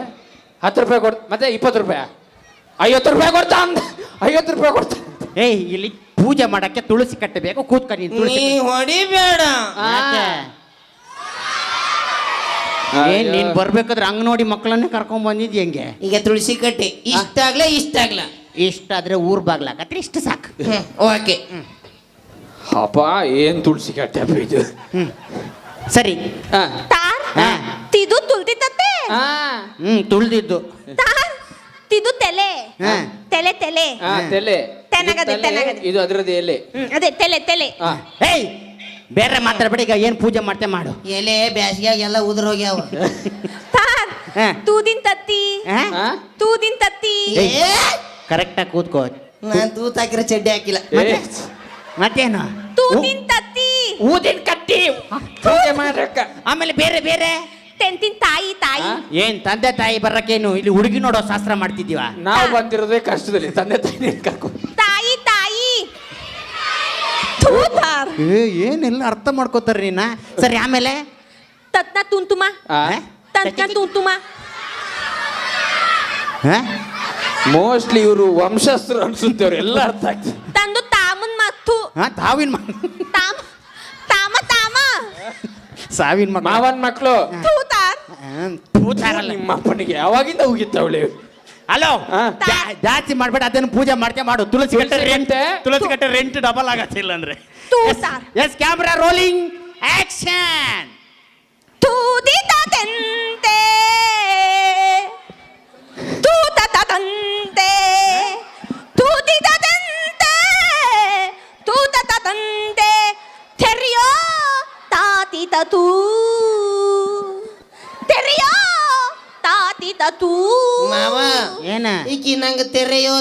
ಹತ್ತು ರೂಪಾಯಿ ಕೊಡ್ ಮತ್ತೆ ಇಪ್ಪತ್ತು ರೂಪಾಯಿ? ಐವತ್ತು ರೂಪಾಯಿ ಕೊಡ್ತಾ ಅಂದ. ಐವತ್ತು ರೂಪಾಯಿ ಕೊಡ್ತಾ ಏಯ್ ಇಲ್ಲಿ ಪೂಜೆ ಮಾಡಕ್ಕೆ ತುಳಸಿ ಕಟ್ಟಬೇಕು. ಕೂತ್ಕ ನೀನು ತುಳಸಿ ನೀ ಹೊಡಿಬೇಡ. ಯಾಕೆ? ಏನ್ ನೀನ್ ಬರ್ಬೇಕಾದ್ರೆ ಹಂಗ್ ನೋಡಿ ಮಕ್ಕಳನ್ನ ಕರ್ಕೊಂಡ್ ಬಂದಿದ್ ಹೆಂಗೆ? ಈಗ ತುಳಸಿ ಕಟ್ಟೆ. ಇಷ್ಟ ಆಗ್ಲಾ ಇಷ್ಟ ಆಗ್ಲಾ? ಇಷ್ಟಾದ್ರೆ ಊರ್ ಬಾಗ್ಲಾಕತ್ರಿ ಇಷ್ಟು ಸಾಕು. Hmm okay. ಅಪ್ಪ ಏನ್ ತುಳಸಿ ಕಟ್ಟೆ ಅಪ್ಪ ಇದು? ಸರಿ. ಹಾ. ತಾರ್ ಹಾ. ತಿದು ತುಳ್ತಿ ಹಾ ಹ್ಮ್ ತುಳ್ದಿದ್ದು. ತಾರ್ ತಿದು ತೆಲೆ. ಹಾ. ತೆಲೆ ತೆಲೆ. ಹಾ ತೆಲೆ. ತೆನಗದೆ, ಇದು ತಲೆ, ತೆನಗದೆ. ಇದು ಅದರದ್ದು ಎಲೆ. ಹ್ಮ್, ಅದೇ ತೆಲೆ ತೆಲೆ. ಹಾ. ಏಯ್ ಬೇರೆ ಮಾತಾಡ್ಬೇಡಿ ಈಗ ಏನ್ ಪೂಜೆ ಮಾಡ್ತೆ ಮಾಡು. ಎಲೆ ಬ್ಯಾಸ್ಗ್ಯಾಗ ಎಲ್ಲ ಉದುರ್ ಹೋಗ್ಯಾವ ತೂದಿನ ಹಾ. ತೂದಿನ್ ತತ್ತಿ. ತೂದಿನ ತತ್ತಿ. ಏಯ್, ಕರೆಕ್ಟಾಗಿ ಕೂತ್ಕೋ. ನಾನ್ ತೂತ್ ಹಾಕಿರೋ ಚಡ್ಡಿ ಹಾಕಿಲ್ಲ. ಮತ್ತೇನು? ತೂದಿನ್ ತತ್ತಿ. ಊದಿನ ಕತ್ತಿ. ಪೂಜೆ ಮಾಡ್ರಕ್ಕ. ಆಮೇಲೆ ಬೇರೆ ಬೇರೆ? ತೆಂತಿನ್ ತಾಯಿ ತಾಯಿ? ಏನ್ ತಂದೆ ತಾಯಿ ಬರಕ್ಕೇನು? ಇಲ್ಲಿ ಹುಡುಗಿ ನೋಡೋ ಶಾಸ್ತ್ರ ಮಾಡ್ತಿದೀವ ನಾವು ಬಂದಿರೋದೇ ಕಷ್ಟದಲ್ಲಿ ತಂದೆ ತಾಯಿ ಕರ್ಕೊಂಡು ತಾಯಿ ತಾಯಿ. ಥೂ ತಾರ್ ಏ ಏನೆಲ್ಲ ಅರ್ಥ ಮಾಡ್ಕೋತಾರ ನೀನ? ಸರಿ ಆಮೇಲೆ? ತತ್ನ ತುಂತುಮ. ಆ? ತತ್ನ ತುಂತುಮ. ಹ? ಮೋಸ್ಟ್ಲಿ ಇವರು ವಂಶಸ್ತ್ರ ಅನ್ಸುತ್ತೆ ಅವ್ರು ಎಲ್ಲ ಅರ್ಥ ಆಗ್ತದೆ. ತಂದು ತಾಮನ್ ಮತ್ತು. ತಾವಿನ ತಾಮ ತಾಮ ತಾಮ. ಸಾವಿನ ಮಗ ಮಾವನ್ ಮಕ್ಕಳು ನಿಮ್ಮ ಅಪ್ಪನಿಗೆ ಯಾವಾಗಿಂದ ಹೋಗಿತ್ತವಳೆ ಹಲೋ. ಜಾಸ್ತಿ ಮಾಡ್ಬೇಡ ಅದನ್ನು ಪೂಜೆ ಮಾಡ್ಕೆ ಮಾಡು. ತುಳಸಿ ಕಟ್ಟೆ ತುಳಸಿ ರೆಂಟ್ ಕಟ್ಟೆ? ತುಳಸಿ ಕಟ್ಟೆ ರೆಂಟ್ ಡಬಲ್ ಆಗತ್ತಿಲ್ಲ ಅಂದ್ರೆ ಎಸ್ ಕ್ಯಾಮ್ರಾ ರೋಲಿಂಗ್ ಆಕ್ಷನ್. ತೂದಿತ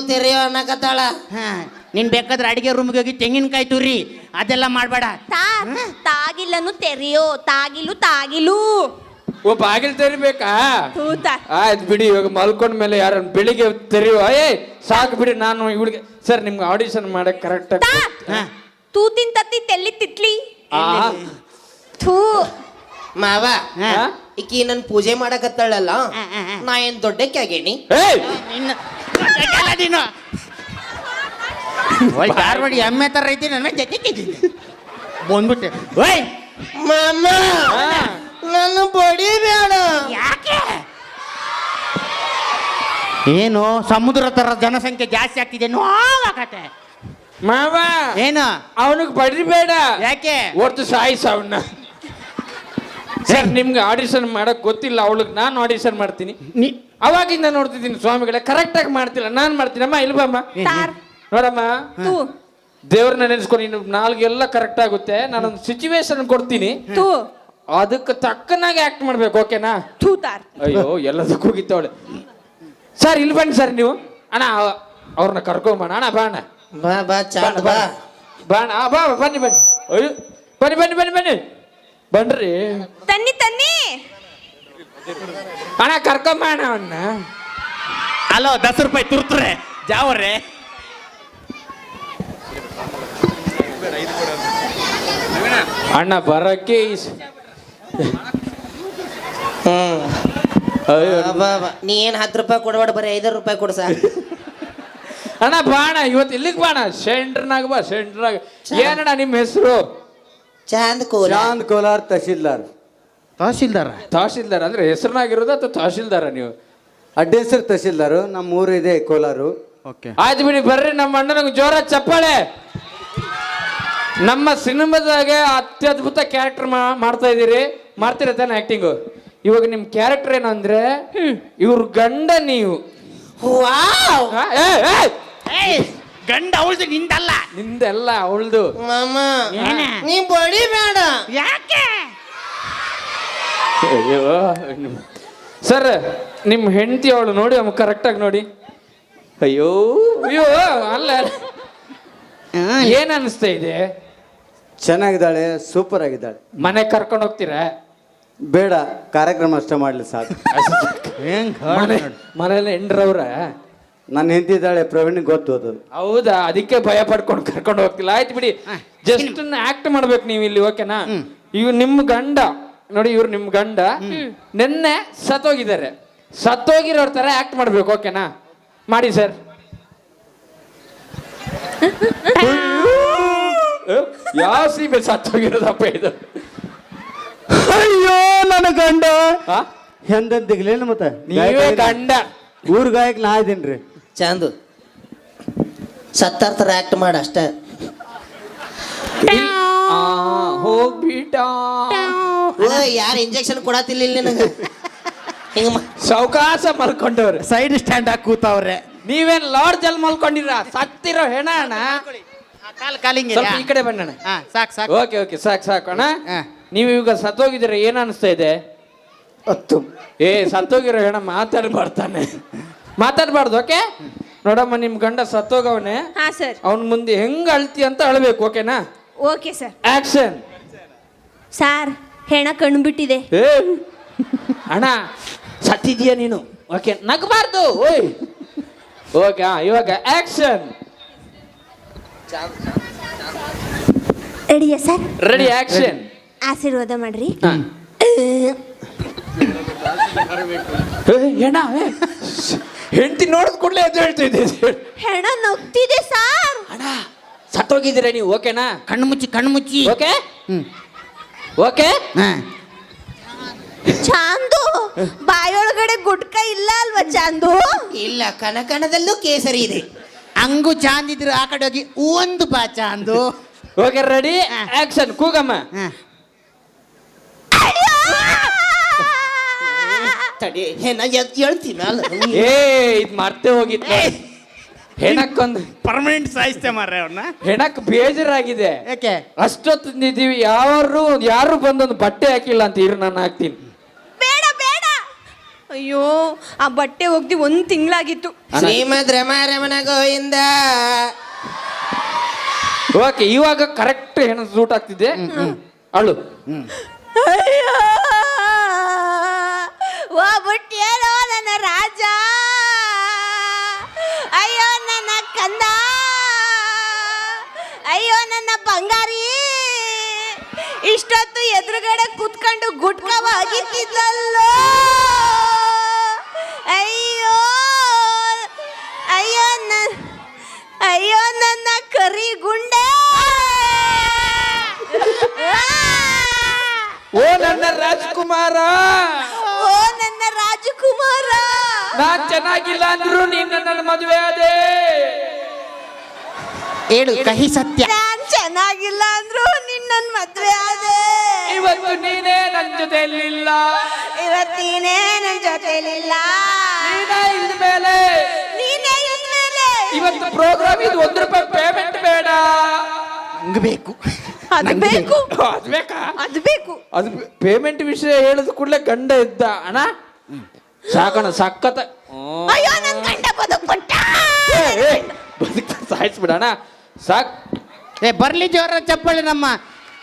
ತೆರೆಯೋ ಅನ್ನಕತ್ತಾಳ? ಹಾ ನೀನ್ ಬೇಕಾದ್ರೆ ಅಡಿಗೆ ರೂಮ್ಗೆ ಹೋಗಿ ತೆಂಗಿನಕಾಯಿ ತುರಿ ಅದೆಲ್ಲ ಮಾಡ್ಬೇಡ. ತಾಗಿಲ್ಲನು ತಾಗಿಲನು ತೆರೆಯೋ ತಾಗಿಲು ತಾಗಿಲು. ಓ ಬಾಗಿಲು ತೆರಿಬೇಕಾ? ತೂತ. ಆಯ್ತು ಬಿಡಿ ಇವಾಗ ಮಲ್ಕೊಂಡ ಮೇಲೆ ಯಾರನ್ನ ಬೆಳಿಗ್ಗೆ ತೆರೆಯೋ ಏ ಸಾಕು ಬಿಡಿ ನಾನು ಇವಳಿಗೆ ಸರ್ ನಿಮ್ಗೆ ಆಡಿಷನ್ ಮಾಡಕ್ ಕರೆಕ್ಟ್ ತಾ ತೂತಿನ್ ತತ್ತಿ ತೆಲ್ಲಿ ತಿತ್ಲಿ. ಆ. ಥೂ. ಮಾವ. ಈಕಿ ನನ್ ಪೂಜೆ ಮಾಡಕತ್ತಾಳಲ್ಲ. ನಾ ಏನ್ ದೊಡ್ಡಕ್ಕಾಗೇನಿ ಏಯ್! ನಿನ್ನ ಯಾಕೆಲ್ಲ ನೀನು. ಒಳ್ಳೆ ಧಾರವಾಡಿ ಎಮ್ಮೆ ಥರ ಐತಿ ನನ್ನ ಜೊತೆ ಬಂದ್ಬಿಟ್ಟೆ. ಓಯ್ ಮಾಮ ನನ್ನ ಬಡಿ ಬೇಡ. ಯಾಕೆ? ಏನು ಸಮುದ್ರ ತರ ಜನಸಂಖ್ಯೆ ಜಾಸ್ತಿ ಆಗ್ತಿದೆ ನೋವಾಗತ್ತೆ ಮಾವ ಏನು? ಅವನಿಗೆ ಬಡಿಬೇಡ ಯಾಕೆ? ಒಟ್ಟು ಸಾಯಿಸ ಅವನ್ನ. ಸರ್ ನಿಮ್ಗೆ ಆಡಿಷನ್ ಮಾಡಕ್ ಗೊತ್ತಿಲ್ಲ ಅವಳಿಗೆ ನಾನು ಆಡಿಷನ್ ಮಾಡ್ತೀನಿ. ನೀ ಅವಾಗಿಂದ ನೋಡ್ತಿದ್ದೀನಿ ಸ್ವಾಮಿಗಳೇ ಕರೆಕ್ಟ್ ಆಗಿ ಮಾಡ್ತಿಲ್ಲ ನಾನು ಮಾಡ್ತೀನಮ್ಮ ಇಲ್ವಮ್ಮ ತಾರ್ ನೋಡಮ್ಮ. ತೂ. ದೇವ್ರನ್ನ ನೆನೆಸ್ಕೊಂಡು ಇನ್ನು ನಾಲ್ಗೆಲ್ಲ ಕರೆಕ್ಟ್ ಆಗುತ್ತೆ. ನಾನೊಂದು ಸಿಚುವೇಶನ್ ಕೊಡ್ತೀನಿ. ತೂ. ಅದಕ್ಕೆ ತಕ್ಕನಾಗಿ ಆಕ್ಟ್ ಮಾಡ್ಬೇಕು ಓಕೆನಾ ಅಯ್ಯೋ ತಾರ್. ಅಯ್ಯೋ ಎಲ್ಲದಕ್ಕೂ ಹೋಗಿತ್ತವಳೆ ಸರ್ ಇಲ್ಲಿ ಬನ್ನಿ ಸರ್ ನೀವು. ಅಣ್ಣ ಅವ- ಅವ್ರನ್ನ ಕರ್ಕೊಂಬಣ ಅಣ್ಣ ಬಾ ಅಣ್ಣ. ಬಾ ಬಾ ಚಾಂದ್ ಬಾ. ಬಾ ಅಣ್ಣ. ಆ, ಬಾ ಬಾ, ಬನ್ನಿ ಬನ್ನಿ. ಅಯ್ಯೋ ಬನ್ನಿ ಬನ್ನಿ ಬನ್ನಿ ಬನ್ನಿ. ಬನ್ರಿ. ತನ್ನಿ ತನ್ನಿ. ಅಣ್ಣ ಕರ್ಕೊಂಬ ಅಣ್ಣ ಅವನ್ನ ದಸ ದಸ್ ರೂಪಾಯಿ ತುರ್ತ್ರೆ ಜಾವ್ರೆ. ಅಣ್ಣ ಬರಕ್ಕೆ ಹ್ಮ್. ನೀ ಏನ್ ಹತ್ತು ರೂಪಾಯಿ ಕೊಡಬೇಡ ಬರೀ ಐದಾರು ರೂಪಾಯಿ ಕೊಡು ಸಾಕು. ಅಣ್ಣ ಬಾಣ ಇವತ್ತು ಇಲ್ಲಿಗೆ ಬಾಣ ಸೆಂಟ್ರ್ನಾಗ ಬಾ ಸೆಂಟ್ರ್ನಾಗ. ಏನಣ್ಣ ನಿಮ್ಮ ಹೆಸರು? ಚಾಂದ್ ಕೋಲ ಚಾಂದ್ ಕೋಲಾರ್ ತಹಶೀಲ್ದಾರ್? ತಹಸೀಲ್ದಾರ ತಹಶೀಲ್ದಾರ್ ಅಂದ್ರೆ ಹೆಸರಿನಾಗಿರೋದು ಅಥವಾ ತಹಶೀಲ್ದಾರ ನೀವು? ಅಡ್ಡ ಹೆಸರು ತಹಶೀಲ್ದಾರು ನಮ್ಮ ಊರು ಇದೆ ಕೋಲಾರು. ಓಕೆ. ಆಯ್ತು ಬಿಡಿ ಬರ್ರಿ ನಮ್ಮ ಅಣ್ಣನಿಗೆ ಜೋರ ಚಪ್ಪಾಳೆ. ನಮ್ಮ ಸಿನಿಮಾದಾಗೆ ಅತ್ಯದ್ಭುತ ಕ್ಯಾರೆಕ್ಟರ್ ಮಾಡ್ತಾ ಇದ್ದೀರಿ. ಮಾಡ್ತೀರ ತಾನೆ ಆಕ್ಟಿಂಗು ಇವಾಗ ನಿಮ್ಮ ಕ್ಯಾರೆಕ್ಟರ್ ಏನಂದ್ರೆ ಇವ್ರ ಗಂಡ ನೀವು. ವಾವ್! ಏ ಏ, ಏ! ಗಂಡ ಅವಳ್ದು ನಿಂದಲ್ಲ. ನಿಂದೆಲ್ಲ ಅವಳ್ದು. ಮಾಮ ಏನ? ನೀ ಬಡಿಬೇಡ ಯಾಕೆ? ಅಯ್ಯೋ ಸರ್ ನಿಮ್ಮ ಹೆಂಡತಿ ಅವಳು ನೋಡಿ ಅಮ್ಮ ಕರೆಕ್ಟಾಗಿ ನೋಡಿ. ಅಯ್ಯೋ ಅಯ್ಯೋ ಅಲ್ಲ. ಏನ್ ಅನಿಸ್ತಾ ಇದೆ? ಚೆನ್ನಾಗಿದ್ದಾಳೆ ಸೂಪರ್ ಆಗಿದ್ದಾಳೆ. ಮನೆ ಕರ್ಕೊಂಡು ಹೋಗ್ತೀರಾ? ಬೇಡ ಕಾರ್ಯಕ್ರಮ ಅಷ್ಟೇ ಮಾಡ್ಲಿ ಸಾಕು ಹೆಂಗ್ ಮನೆ ಮನೇಲಿ ಹೆಂಡ್ರವ್ರ? ನನ್ನ ಹಿಂದಿದ್ದಾಳೆ ಪ್ರವೀಣ್ ಗೊತ್ತು ಅದು. ಹೌದಾ? ಅದಕ್ಕೆ ಭಯ ಪಡ್ಕೊಂಡು ಕರ್ಕೊಂಡು ಹೋಗ್ತಿಲ್ಲ. ಆಯ್ತು ಬಿಡಿ. ಜಸ್ಟ್ ಆಕ್ಟ್ ಮಾಡ್ಬೇಕು ನೀವು ಇಲ್ಲಿ ಓಕೆನಾ ಇವ್ ನಿಮ್ ಗಂಡ ನೋಡಿ ಇವ್ರು ನಿಮ್ ಗಂಡ ನಿನ್ನೆ ಸತ್ತೋಗಿದ್ದಾರೆ. ಸತ್ತೋಗಿರೋರ್ ತರ ಆಕ್ಟ್ ಮಾಡ್ಬೇಕು ಓಕೆನಾ ಮಾಡಿ ಸರ್. ಯಾವ ಸೀಮೆ ಸತ್ತೋಗಿರೋದಪ್ಪ ಇದು? ಅಯ್ಯೋ ನನ್ನ ಗಂಡ. ಆ? ಎಂದಂತಿಗ್ಲೇನು ಮತ್ತೆ? ನೀವೇ ಗಂಡ. ಊರ್ ಗಾಯಕ್ ನಾ ಇದ್ದೀನ್ರಿ ಚಾಂದು. ಸತ್ತಾರ ಥರ ಆಕ್ಟ್ ಮಾಡ ಅಷ್ಟೇ. ಹೋಗ್ಬಿಟ್ಟ ಓ ಯಾರು ಇಂಜೆಕ್ಷನ್ ಕೊಡತಿಲ್ಲ ಇಲ್ಲಿ ನನಗೆ? ಹಿಂಗ ಸಾವಕಾಶ ಮಲ್ಕೊಂಡವ್ರೆ. ಸೈಡ್ ಸ್ಟ್ಯಾಂಡ್ ಆಗಿ ಕೂತವ್ರೆ. ನೀವೇನ್ ಲಾಡ್ಜ್ ಅಲ್ಲಿ ಮಲ್ಕೊಂಡಿರ ಸತ್ತಿರೋ ಹೆಣ ಅಣ್ಣ. ಕಾಲ್ ಕಾಲಿಂಗ್ ಸ್ವಲ್ಪ ಈ ಕಡೆ ಬಣ್ಣ ಹಾ ಸಾಕು ಸಾಕು. ಓಕೆ ಓಕೆ ಸಾಕು ಸಾಕು ಅಣ್ಣ. ನೀವು ಈಗ ಸತ್ತೋಗಿದ್ದೀರ? ಏನ್ ಅನಿಸ್ತಾ ಇದೆ? ಹತ್ತು. ಏ ಸತ್ತೋಗಿರೋ ಹೆಣ ಮಾತಾಡ್ಬಾರ್ತಾನೆ ಮಾತಾಡ್ಬಾರ್ದು ಓಕೆ ನೋಡಮ್ಮ ನಿಮ್ ಗಂಡ ಸತ್ತೋಗವನೆ. ಹಾ ಸರ್. ಅವನ್ ಮುಂದೆ ಹೆಂಗ್ ಅಳ್ತಿ ಅಂತ ಅಳ್ಬೇಕು ಓಕೆನಾ ಓಕೆ ಸರ್ ಆಕ್ಷನ್ ಸಾರ್ ಹೆಣ ಕಣ್ಬಿಟ್ಟಿದೆ ಏ ಅಣ್ಣ ಸತ್ತಿದೀಯ ನೀನು? ಓಕೆ ನಗಬಾರ್ದು ಓಯ್. ಓಕೆ ಇವಾಗ ಆಕ್ಷನ್ ರೆಡಿಯಾ ಸರ್ ರೆಡಿ ಆಕ್ಷನ್ ಆಶೀರ್ವಾದ ಮಾಡ್ರಿ. ಹೆಣ ಹೆಂಡತಿ ನೋಡಿದ ಕೂಡಲೇ ಎದ್ದು ಹೇಳ್ತಿದ್ದೆ ಹೆಣ ನಗ್ತಿದೆ ಸಾರ್. ಅಣ್ಣ ಸತ್ತೋಗಿದ್ದೀರ ನೀವು? ಓಕೆನಾ? ಕಣ್ಣು ಮುಚ್ಚಿ ಕಣ್ಣು ಮುಚ್ಚಿ. ಓಕೆ? ಹ್ಮ್. ಓಕೆ? ಹಾಂ. ಚಾಂದು ಬಾಯೊಳಗಡೆ ಗುಟ್ಕ ಇಲ್ಲ ಅಲ್ವಾ ಚಾಂದು? ಇಲ್ಲ ಕನಕನದಲ್ಲೂ ಕೇಸರಿ ಇದೆ. ಹಂಗು ಚಾಂದಿದ್ರು ಆ ಕಡೆ ಹೋಗಿ ಒಂದು ಬಾ ಚಾಂದು. ಓಕೆ ರೆಡಿ ಆಕ್ಷನ್ ಕೂಗಮ್ಮ. ಹಾ. ತಡಿ ಹೆನ ಎದ್ ಹೇಳ್ತೀನಿ ಅಲ್ಲ ಏ ಇದ್ ಮರ್ತೆ ಹೋಗಿತ್ತು ಹೆಣಕ್ಕೊಂದು ಪರ್ಮನೆಂಟ್ ಸಾಯಿಸ್ತೆ ಮಾರ್ರೆ ಅವ್ರನ್ನ ಹೆಣಕ್ ಬೇಜಾರಾಗಿದೆ. ಯಾಕೆ? ಅಷ್ಟೊತ್ತು ತಿಂದಿದ್ದೀವಿ ಯಾರು ಯಾರು ಬಂದೊಂದು ಬಟ್ಟೆ ಹಾಕಿಲ್ಲ ಅಂತ ಇರು ನಾನು ಹಾಕ್ತೀನಿ. ಬೇಡ ಬೇಡ. ಅಯ್ಯೋ ಆ ಬಟ್ಟೆ ಒಗ್ದಿ ಒಂದ್ ತಿಂಗಳಾಗಿತ್ತು. ಶ್ರೀಮದ್ ರಮಾರಮಣ ಗೋವಿಂದ ಓಕೆ ಇವಾಗ ಕರೆಕ್ಟ್ ಹೆಣ ಸೂಟ್ ಆಗ್ತಿದೆ ಅಳು. ಅಯ್ಯೋ. ಬಿಟ್ಟಿಯೇನೋ ನನ್ನ ರಾಜ. ಅಯ್ಯೋ ನನ್ನ ಕಂದ. ಅಯ್ಯೋ ನನ್ನ ಬಂಗಾರಿ. ಇಷ್ಟೊತ್ತು ಎದುರುಗಡೆ ಕುತ್ಕೊಂಡು ಗುಟ್ಕವಾಗಿದ್ದಲ್ಲೋ ಅಯ್ಯೋ ಅಯ್ಯೋ ನ- ಅಯ್ಯೋ ನನ್ನ ಕರಿ ಗುಂಡೆ. ಓ ನನ್ನ ರಾಜ್ಕುಮಾರ. ಓ ನನ್ನ ರಾಜಕುಮಾರ. ನಾನ್ ಚೆನ್ನಾಗಿಲ್ಲ ಅಂದ್ರು ನೀನ್ ನನ್ನ ಮದುವೆ ಅದೇ ಹೇಳು ಕಹಿ ಸತ್ಯ. ನಾನ್ ಚೆನ್ನಾಗಿಲ್ಲ ಅಂದ್ರು ನಿನ್ನ ಮದ್ವೆ ಆದೆ. ಇವತ್ತು ನೀನೇ ನನ್ನ ಜೊತೆಯಲ್ಲಿಲ್ಲ. ಇವತ್ತೀನೇ ನನ್ ಜೊತೆಲಿಲ್ಲ ನೀನೇ ಇಲ್ದ ಮೇಲೆ. ನೀನೇ ಇದ್ಮೇಲೆ ಇವತ್ತು ಪ್ರೋಗ್ರಾಮ್ ಇದು ಒಂದ್ ರೂಪಾಯಿ ಪೇಮೆಂಟ್ ಬೇಡ. ನಂಗೆ ಬೇಕು. ಅದು ನಂಗೆ ಬೇಕು. ಅದ್ ಬೇಕಾ? ಅದು ಬೇಕು. ಅದು ಪೇಮೆಂಟ್ ವಿಷಯ ಹೇಳಿದ ಕೂಡಲೇ ಗಂಡ ಇದ್ದ ಅಣ್ಣ. ಸಾಕಣ ಸಕ್ಕತ್ತ. ಅಯ್ಯೋ ನನ್ ಗಂಡ ಬದುಕ್ಬಿಟ್ಟ. ಬದುಕ್ತಾ ಸಾಯಿಸ್ಬಿಡಣ ಸಾಕ್. ಏ ಬರ್ಲಿ ಜೋರ ಚಪ್ಪಳಿ ನಮ್ಮ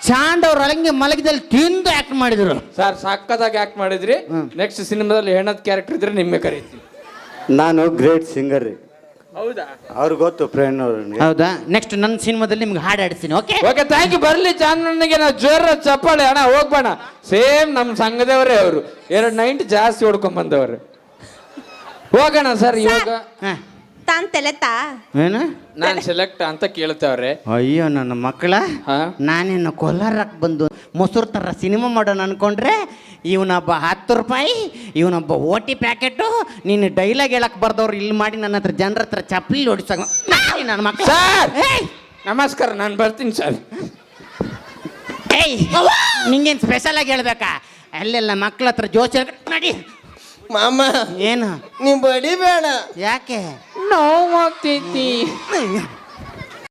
ಚಾಂಡ್ ಅವ್ರ ಅಲಂಗಿ ಮಲಗಿದಲ್ಲಿ ತಿಂದು ಆಕ್ಟ್ ಮಾಡಿದ್ರು. ಸರ್ ಸಕ್ಕತ್ತಾಗಿ ಆಕ್ಟ್ ಮಾಡಿದ್ರಿ. ನೆಕ್ಸ್ಟ್ ಸಿನಿಮಾದಲ್ಲಿ ಹೆಣ್ಣದ ಕ್ಯಾರೆಕ್ಟರ್ ಇದ್ರೆ ನಿಮ್ಮೆ ಕರೀತೀವಿ ನಾನು ಗ್ರೇಟ್ ಸಿಂಗರ್ ರೀ. ಅವ್ರಿಗೆ ಗೊತ್ತು ಪ್ರೇಮ್ ಅವ್ರಿಗೆ ಹೌದಾ? ನೆಕ್ಸ್ಟ್ ನನ್ನ ಸಿನಿಮಾದಲ್ಲಿ ನಿಮ್ಗೆ ಹಾಡು ಆಡಿಸ್ತೀನಿ ಓಕೆ ಓಕೆ ಥ್ಯಾಂಕ್ ಯು ಬರ್ಲಿ ಚಾನಲ್ನಿಗೆ ನಾವು ಜೋರ ಚಪ್ಪಾಳೆ. ಅಣ್ಣ ಹೋಗ್ಬೇಡ. ಸೇಮ್ ನಮ್ಮ ಸಂಘದವರೇ ಅವರು. ಎರಡು ನೈಂಟ್ ಜಾಸ್ತಿ ಹೊಡ್ಕೊಂಡ್ ಬಂದವರು ಹೋಗೋಣ ಸರ್ ಇವಾಗ. ಹಾ. ತಾನ್ ತೆಲೆತಾ? ಏನು? ನಾನು ಸೆಲೆಕ್ಟ್ ಅಂತ ಕೇಳ್ತಾವ್ರೆ. ಅಯ್ಯೋ ನನ್ನ ಮಕ್ಕಳ. ಹಾ? ನಾನೇನು ಕೋಲಾರಕ್ಕೆ ಬಂದು ಮೊಸರು ಥರ ಸಿನಿಮಾ ಮಾಡೋಣ ಅನ್ಕೊಂಡ್ರೆ ಇವನೊಬ್ಬ ಹತ್ತು ರೂಪಾಯಿ ಇವನೊಬ್ಬ ಓಟಿ ಪ್ಯಾಕೆಟು ನೀನು ಡೈಲಾಗ್ ಹೇಳಕ್ಕೆ ಬರ್ದವ್ರು ಇಲ್ಲಿ ಮಾಡಿ ನನ್ನ ಹತ್ರ ಜನರ ಹತ್ರ ಚಪ್ಪಲಿ ಹೊಡಿಸ ನನ್ನ ಮಕ್ಕ ಸರ್ ನಮಸ್ಕಾರ ನಾನು ಬರ್ತೀನಿ ಸರ್ ಏಯ್! ನಿಂಗೇನು ಸ್ಪೆಷಲ್ ಆಗಿ ಹೇಳ್ಬೇಕಾ? ಅಲ್ಲೆಲ್ಲ ಮಕ್ಳ ಹತ್ರ ಜೋಶ್ ನಡಿ. ಮಾಮ ಏನು? ನೀವು ಬಡಿಬೇಡ. ಯಾಕೆ? ನೋವಾಗ್ತೈತಿ